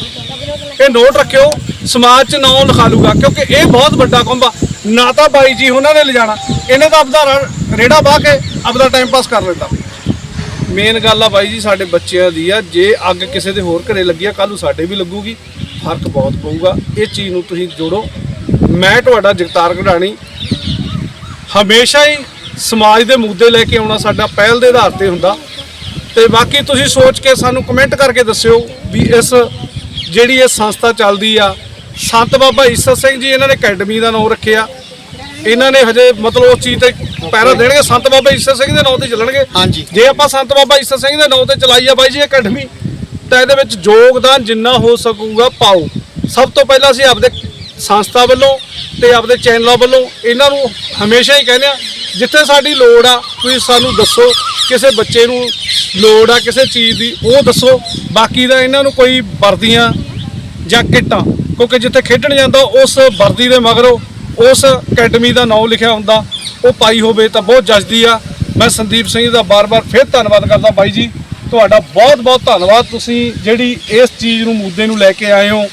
ਇਹ ਨੋਟ ਰੱਖਿਓ, ਸਮਾਜ 'ਚ ਨਾਂ ਲਿਖਾ ਲੂਗਾ, ਕਿਉਂਕਿ ਇਹ ਬਹੁਤ ਵੱਡਾ ਕੁੰਭ ਆ। ਨਾ ਤਾਂ ਬਾਈ ਜੀ ਉਹਨਾਂ ਨੇ ਲਿਜਾਣਾ। ਇਹਨੇ ਤਾਂ ਆਪਦਾ ਰ- ਰੇੜਾ ਬਾਹ ਕੇ ਆਪਦਾ ਟਾਈਮ ਪਾਸ ਕਰ ਲੈਂਦਾ। ਮੇਨ ਗੱਲ ਆ ਬਾਈ ਜੀ, ਸਾਡੇ ਬੱਚਿਆਂ ਦੀ ਆ। ਜੇ ਅੱਗ ਕਿਸੇ ਦੇ ਹੋਰ ਘਰੇ ਲੱਗੀ ਆ ਕੱਲ ਨੂੰ ਸਾਡੇ ਵੀ ਲੱਗੂਗੀ। ਫ਼ਰਕ ਬਹੁਤ ਪਊਗਾ। ਇਹ ਚੀਜ਼ ਨੂੰ ਤੁਸੀਂ ਜੋੜੋ। ਮੈਂ ਤੁਹਾਡਾ ਜਗਤਾਰ ਘੜਾਣੀ ਹਮੇਸ਼ਾ ਹੀ ਸਮਾਜ ਦੇ ਮੁੱਦੇ ਲੈ ਕੇ ਆਉਣਾ ਸਾਡਾ ਪਹਿਲ ਦੇ ਆਧਾਰ ਤੇ ਹੁੰਦਾ। ਤੇ ਬਾਕੀ ਤੁਸੀਂ ਸੋਚ ਕੇ ਸਾਨੂੰ ਕਮੈਂਟ ਕਰਕੇ ਦੱਸਿਓ ਵੀ ਇਸ ਜਿਹੜੀ ਇਹ ਸੰਸਥਾ ਚੱਲਦੀ ਆ ਸੰਤ ਬਾਬਾ ਈਸਰ ਸਿੰਘ ਜੀ ਇਹਨਾਂ ਨੇ ਅਕੈਡਮੀ ਦਾ ਨਾਮ ਰੱਖਿਆ। ਇਹਨਾਂ ਨੇ ਹਜੇ ਮਤਲਬ ਉਸ ਚੀਜ਼ ਤੇ ਪੈਰਾ ਦੇਣਗੇ ਸੰਤ ਬਾਬਾ ਈਸਰ ਸਿੰਘ ਦੇ ਨਾਮ ਤੇ ਚੱਲਣਗੇ।
ਹਾਂਜੀ।
ਜੇ ਆਪਾਂ ਸੰਤ ਬਾਬਾ ਈਸਰ ਸਿੰਘ ਦੇ ਨਾਮ ਤੇ ਚਲਾਈ ਆ ਬਾਈ ਜੀ ਅਕੈਡਮੀ ਤਾਂ ਇਹਦੇ ਵਿੱਚ ਯੋਗਦਾਨ ਜਿੰਨਾ ਹੋ ਸਕੂਗਾ ਪਾਓ। ਸਭ ਤੋਂ ਪਹਿਲਾਂ ਅਸੀਂ ਆਪਦੇ ਸੰਸਥਾ ਵੱਲੋਂ ਤੇ ਆਪਦੇ ਚੈਨਲਾਂ ਵੱਲੋਂ ਇਹਨਾਂ ਨੂੰ ਹਮੇਸ਼ਾ ਹੀ ਕਹਿੰਦੇ ਆ ਜਿੱਥੇ ਸਾਡੀ ਲੋੜ ਆ ਤੁਸੀਂ ਸਾਨੂੰ ਦੱਸੋ ਕਿਸੇ ਬੱਚੇ ਨੂੰ ਲੋੜ ਆ ਕਿਸੇ ਚੀਜ਼ ਦੀ ਉਹ ਦੱਸੋ। ਬਾਕੀ ਦਾ ਇਹਨਾਂ ਨੂੰ ਕੋਈ ਵਰਦੀਆਂ ਜਾਂ ਕਿੱਟਾਂ ਕਿਉਂਕਿ ਜਿੱਥੇ ਖੇਡਣ ਜਾਂਦਾ ਉਸ ਵਰਦੀ ਦੇ ਮਗਰੋਂ ਉਸ ਅਕੈਡਮੀ ਦਾ ਨਾਮ ਲਿਖਿਆ ਹੁੰਦਾ ਉਹ ਪਾਈ ਹੋਵੇ ਤਾਂ ਬਹੁਤ ਜੱਜਦੀ ਆ। ਮੈਂ ਸੰਦੀਪ ਸਿੰਘ ਜੀ ਦਾ ਬਾਰ-ਬਾਰ ਫਿਰ ਧੰਨਵਾਦ ਕਰਦਾ ਬਾਈ ਜੀ। ਤੁਹਾਡਾ ਬਹੁਤ-ਬਹੁਤ ਧੰਨਵਾਦ। ਤੁਸੀਂ ਜਿਹੜੀ ਇਸ ਚੀਜ਼ ਨੂੰ ਮੁੱਦੇ ਨੂੰ ਲੈ ਕੇ ਆਏ ਹੋ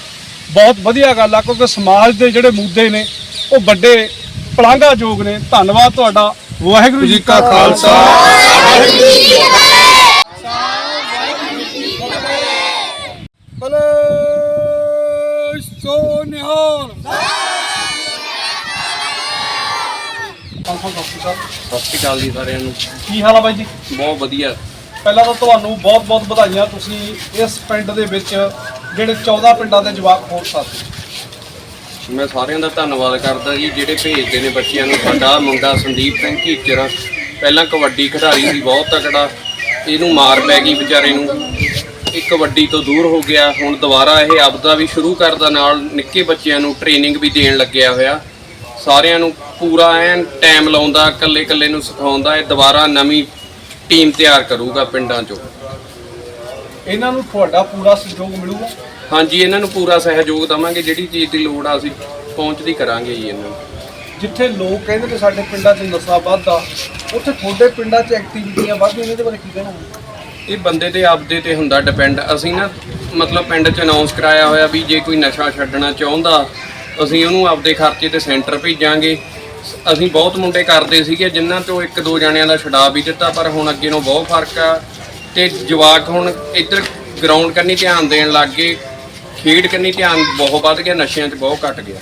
ਬਹੁਤ ਵਧੀਆ ਗੱਲ ਆ ਕਿਉਂਕਿ ਸਮਾਜ ਦੇ ਜਿਹੜੇ ਮੁੱਦੇ ਨੇ ਉਹ ਵੱਡੇ ਪਲਾਂਘਾਯੋਗ ਨੇ। ਧੰਨਵਾਦ ਤੁਹਾਡਾ। ਵਾਹਿਗੁਰੂ ਜੀ ਕਾ ਖਾਲਸਾ।
ਬਲੇ ਸੋ ਨਿਹਾਲ
ਸਤਿ ਸ਼੍ਰੀ ਅਕਾਲ
ਸਤਿ ਸ਼੍ਰੀ ਅਕਾਲ ਜੀ ਸਾਰਿਆਂ ਨੂੰ।
ਕੀ ਹਾਲ ਆ ਬਾਈ ਜੀ?
ਬਹੁਤ ਵਧੀਆ।
ਪਹਿਲਾਂ ਤਾਂ ਤੁਹਾਨੂੰ ਬਹੁਤ-ਬਹੁਤ ਵਧਾਈਆਂ। ਤੁਸੀਂ ਇਸ ਪਿੰਡ ਦੇ ਵਿੱਚ ਜਿਹੜੇ 14 ਪਿੰਡਾਂ ਦੇ ਜਵਾਕ ਹੋਰ ਸਾਥੀ
ਮੈਂ ਸਾਰਿਆਂ ਦਾ ਧੰਨਵਾਦ ਕਰਦਾ ਜੀ ਜਿਹੜੇ ਭੇਜਦੇ ਨੇ ਬੱਚਿਆਂ ਨੂੰ। ਸਾਡਾ ਮੁੰਡਾ ਸੰਦੀਪ ਸਿੰਘ ਕੀਚਰ ਪਹਿਲਾਂ ਕਬੱਡੀ ਖਿਡਾਰੀ ਸੀ ਬਹੁਤ ਤਕੜਾ। ਇਹਨੂੰ ਮਾਰ ਪੈ ਗਈ ਵਿਚਾਰੇ ਨੂੰ। ਇਹ ਕਬੱਡੀ ਤੋਂ ਦੂਰ ਹੋ ਗਿਆ। ਹੁਣ ਦੁਬਾਰਾ ਇਹ ਆਪਦਾ ਵੀ ਸ਼ੁਰੂ ਕਰਦਾ ਨਾਲ ਨਿੱਕੇ ਬੱਚਿਆਂ ਨੂੰ ਟ੍ਰੇਨਿੰਗ ਵੀ ਦੇਣ ਲੱਗਿਆ ਹੋਇਆ। ਸਾਰਿਆਂ ਨੂੰ ਪੂਰਾ ਐਨ ਟਾਈਮ ਲਾਉਂਦਾ ਇਕੱਲੇ ਇਕੱਲੇ ਨੂੰ ਸਿਖਾਉਂਦਾ ਇਹ ਦੁਬਾਰਾ ਨਵੀਂ ਟੀਮ ਤਿਆਰ ਕਰੂਗਾ ਪਿੰਡਾਂ 'ਚੋਂ।
ਇਹਨਾਂ ਨੂੰ ਤੁਹਾਡਾ ਪੂਰਾ ਸਹਿਯੋਗ ਮਿਲੂਗਾ?
ਹਾਂਜੀ ਇਹਨਾਂ ਨੂੰ ਪੂਰਾ ਸਹਿਯੋਗ ਦਵਾਂਗੇ ਜਿਹੜੀ ਚੀਜ਼ ਦੀ ਲੋੜ ਆ ਅਸੀਂ ਪਹੁੰਚਦੀ ਕਰਾਂਗੇ ਜੀ ਇਹਨਾਂ ਨੂੰ।
ਜਿੱਥੇ ਲੋਕ ਕਹਿੰਦੇ ਨੇ ਸਾਡੇ ਪਿੰਡਾਂ 'ਚ ਨਸ਼ਾ ਵੱਧਦਾ ਉੱਥੇ ਤੁਹਾਡੇ ਪਿੰਡਾਂ 'ਚ ਐਕਟੀਵਿਟੀਆਂ ਵੱਧਦੀਆਂ ਨੇ ਇਹਦੇ ਬਾਰੇ ਕੀ ਕਹਿਣਾ?
ਇਹ ਬੰਦੇ ਦੇ ਆਪਦੇ ਤੇ ਹੁੰਦਾ ਡਿਪੈਂਡ ਅਸੀਂ ਨਾ ਮਤਲਬ ਪਿੰਡ 'ਚ ਅਨਾਉਂਸ ਕਰਾਇਆ ਹੋਇਆ ਵੀ ਜੇ ਕੋਈ ਨਸ਼ਾ ਛੱਡਣਾ ਚਾਹੁੰਦਾ, ਅਸੀਂ ਉਹਨੂੰ ਆਪਦੇ ਖਰਚੇ ਤੇ ਸੈਂਟਰ ਭੇਜਾਂਗੇ। ਅਸੀਂ ਬਹੁਤ ਮੁੰਡੇ ਕਰਦੇ ਸੀਗੇ ਜਿਨ੍ਹਾਂ ਤੋਂ ਇੱਕ ਦੋ ਜਣਿਆਂ ਦਾ ਛਡਾ ਵੀ ਦਿੱਤਾ, ਪਰ ਹੁਣ ਅੱਗੇ ਨੂੰ ਬਹੁਤ ਫ਼ਰਕ ਆ। ਤੇ ਜਵਾਕ ਹੁਣ ਇੱਧਰ ਗਰਾਊਂਡ ਕੰਨੀ ਧਿਆਨ ਦੇਣ ਲੱਗ ਗਏ। ਖੇਡ ਕੰਨੀ ਧਿਆਨ ਬਹੁਤ ਵੱਧ ਗਿਆ, ਨਸ਼ਿਆਂ 'ਚ ਬਹੁਤ ਘਟ ਗਿਆ।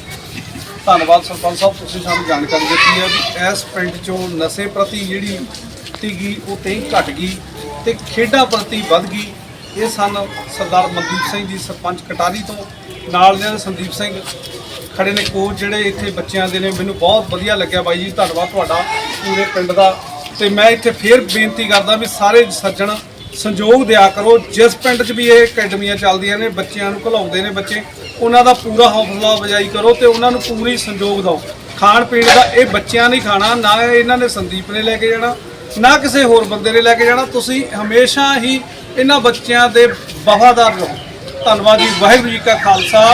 ਧੰਨਵਾਦ ਸਰਪੰਚ ਸਾਹਿਬ, ਤੁਸੀਂ ਸਾਨੂੰ ਜਾਣਕਾਰੀ ਦਿੱਤੀ ਹੈ ਵੀ ਇਸ ਪਿੰਡ 'ਚੋਂ ਨਸ਼ੇ ਪ੍ਰਤੀ ਜਿਹੜੀ ਸੀਗੀ ਉਹ ਤੇਈ ਘਟ ਗਈ। ਤੇ ਖੇਡਾਂ ਪ੍ਰਤੀ ਵੱਧ ਗਈ। ਇਹ ਸਨ ਸਰਦਾਰ ਮਨਦੀਪ ਸਿੰਘ ਜੀ ਸਰਪੰਚ ਕਟਾਰੀ ਤੋਂ। ਨਾਲ ਦੇ ਸੰਦੀਪ ਸਿੰਘ ਖੜੇ ਨੇ ਕੋਚ, ਜਿਹੜੇ ਇੱਥੇ ਬੱਚਿਆਂ ਦੇ ਨੇ। ਮੈਨੂੰ ਬਹੁਤ ਵਧੀਆ ਲੱਗਿਆ ਬਾਈ ਜੀ, ਧੰਨਵਾਦ ਤੁਹਾਡਾ ਪੂਰੇ ਪਿੰਡ ਦਾ। ਤੇ ਮੈਂ ਇੱਥੇ ਫੇਰ ਬੇਨਤੀ ਕਰਦਾ ਵੀ ਸਾਰੇ ਸੱਜਣ ਸੰਯੋਗ ਦਿਆ ਕਰੋ। ਜਿਸ ਪਿੰਡ 'ਚ ਵੀ ਇਹ ਅਕੈਡਮੀਆਂ ਚੱਲਦੀਆਂ ਨੇ, ਬੱਚਿਆਂ ਨੂੰ ਘਲਾਉਂਦੇ ਨੇ ਬੱਚੇ, ਉਹਨਾਂ ਦਾ ਪੂਰਾ ਹੌਸਲਾ ਅਫਜ਼ਾਈ ਕਰੋ ਤੇ ਉਹਨਾਂ ਨੂੰ ਪੂਰੀ ਸੰਯੋਗ ਦਿਓ। ਖਾਣ ਪੀਣ ਦਾ ਇਹ ਬੱਚਿਆਂ ਨਹੀਂ ਖਾਣਾ, ਨਾ ਇਹਨਾਂ ਨੇ ਸੰਦੀਪ ਨੇ ਲੈ ਕੇ ਜਾਣਾ। ਨਾ ਕਿਸੇ ਹੋਰ ਬੰਦੇ ਨੇ ਲੈ ਕੇ ਜਾਣਾ। ਤੁਸੀਂ ਹਮੇਸ਼ਾ ਹੀ ਇਹਨਾਂ ਬੱਚਿਆਂ ਦੇ ਵਫਾਦਾਰ ਰਹੋ। ਧੰਨਵਾਦ ਜੀ। ਵਾਹਿਗੁਰੂ ਜੀ ਕਾ ਖਾਲਸਾ।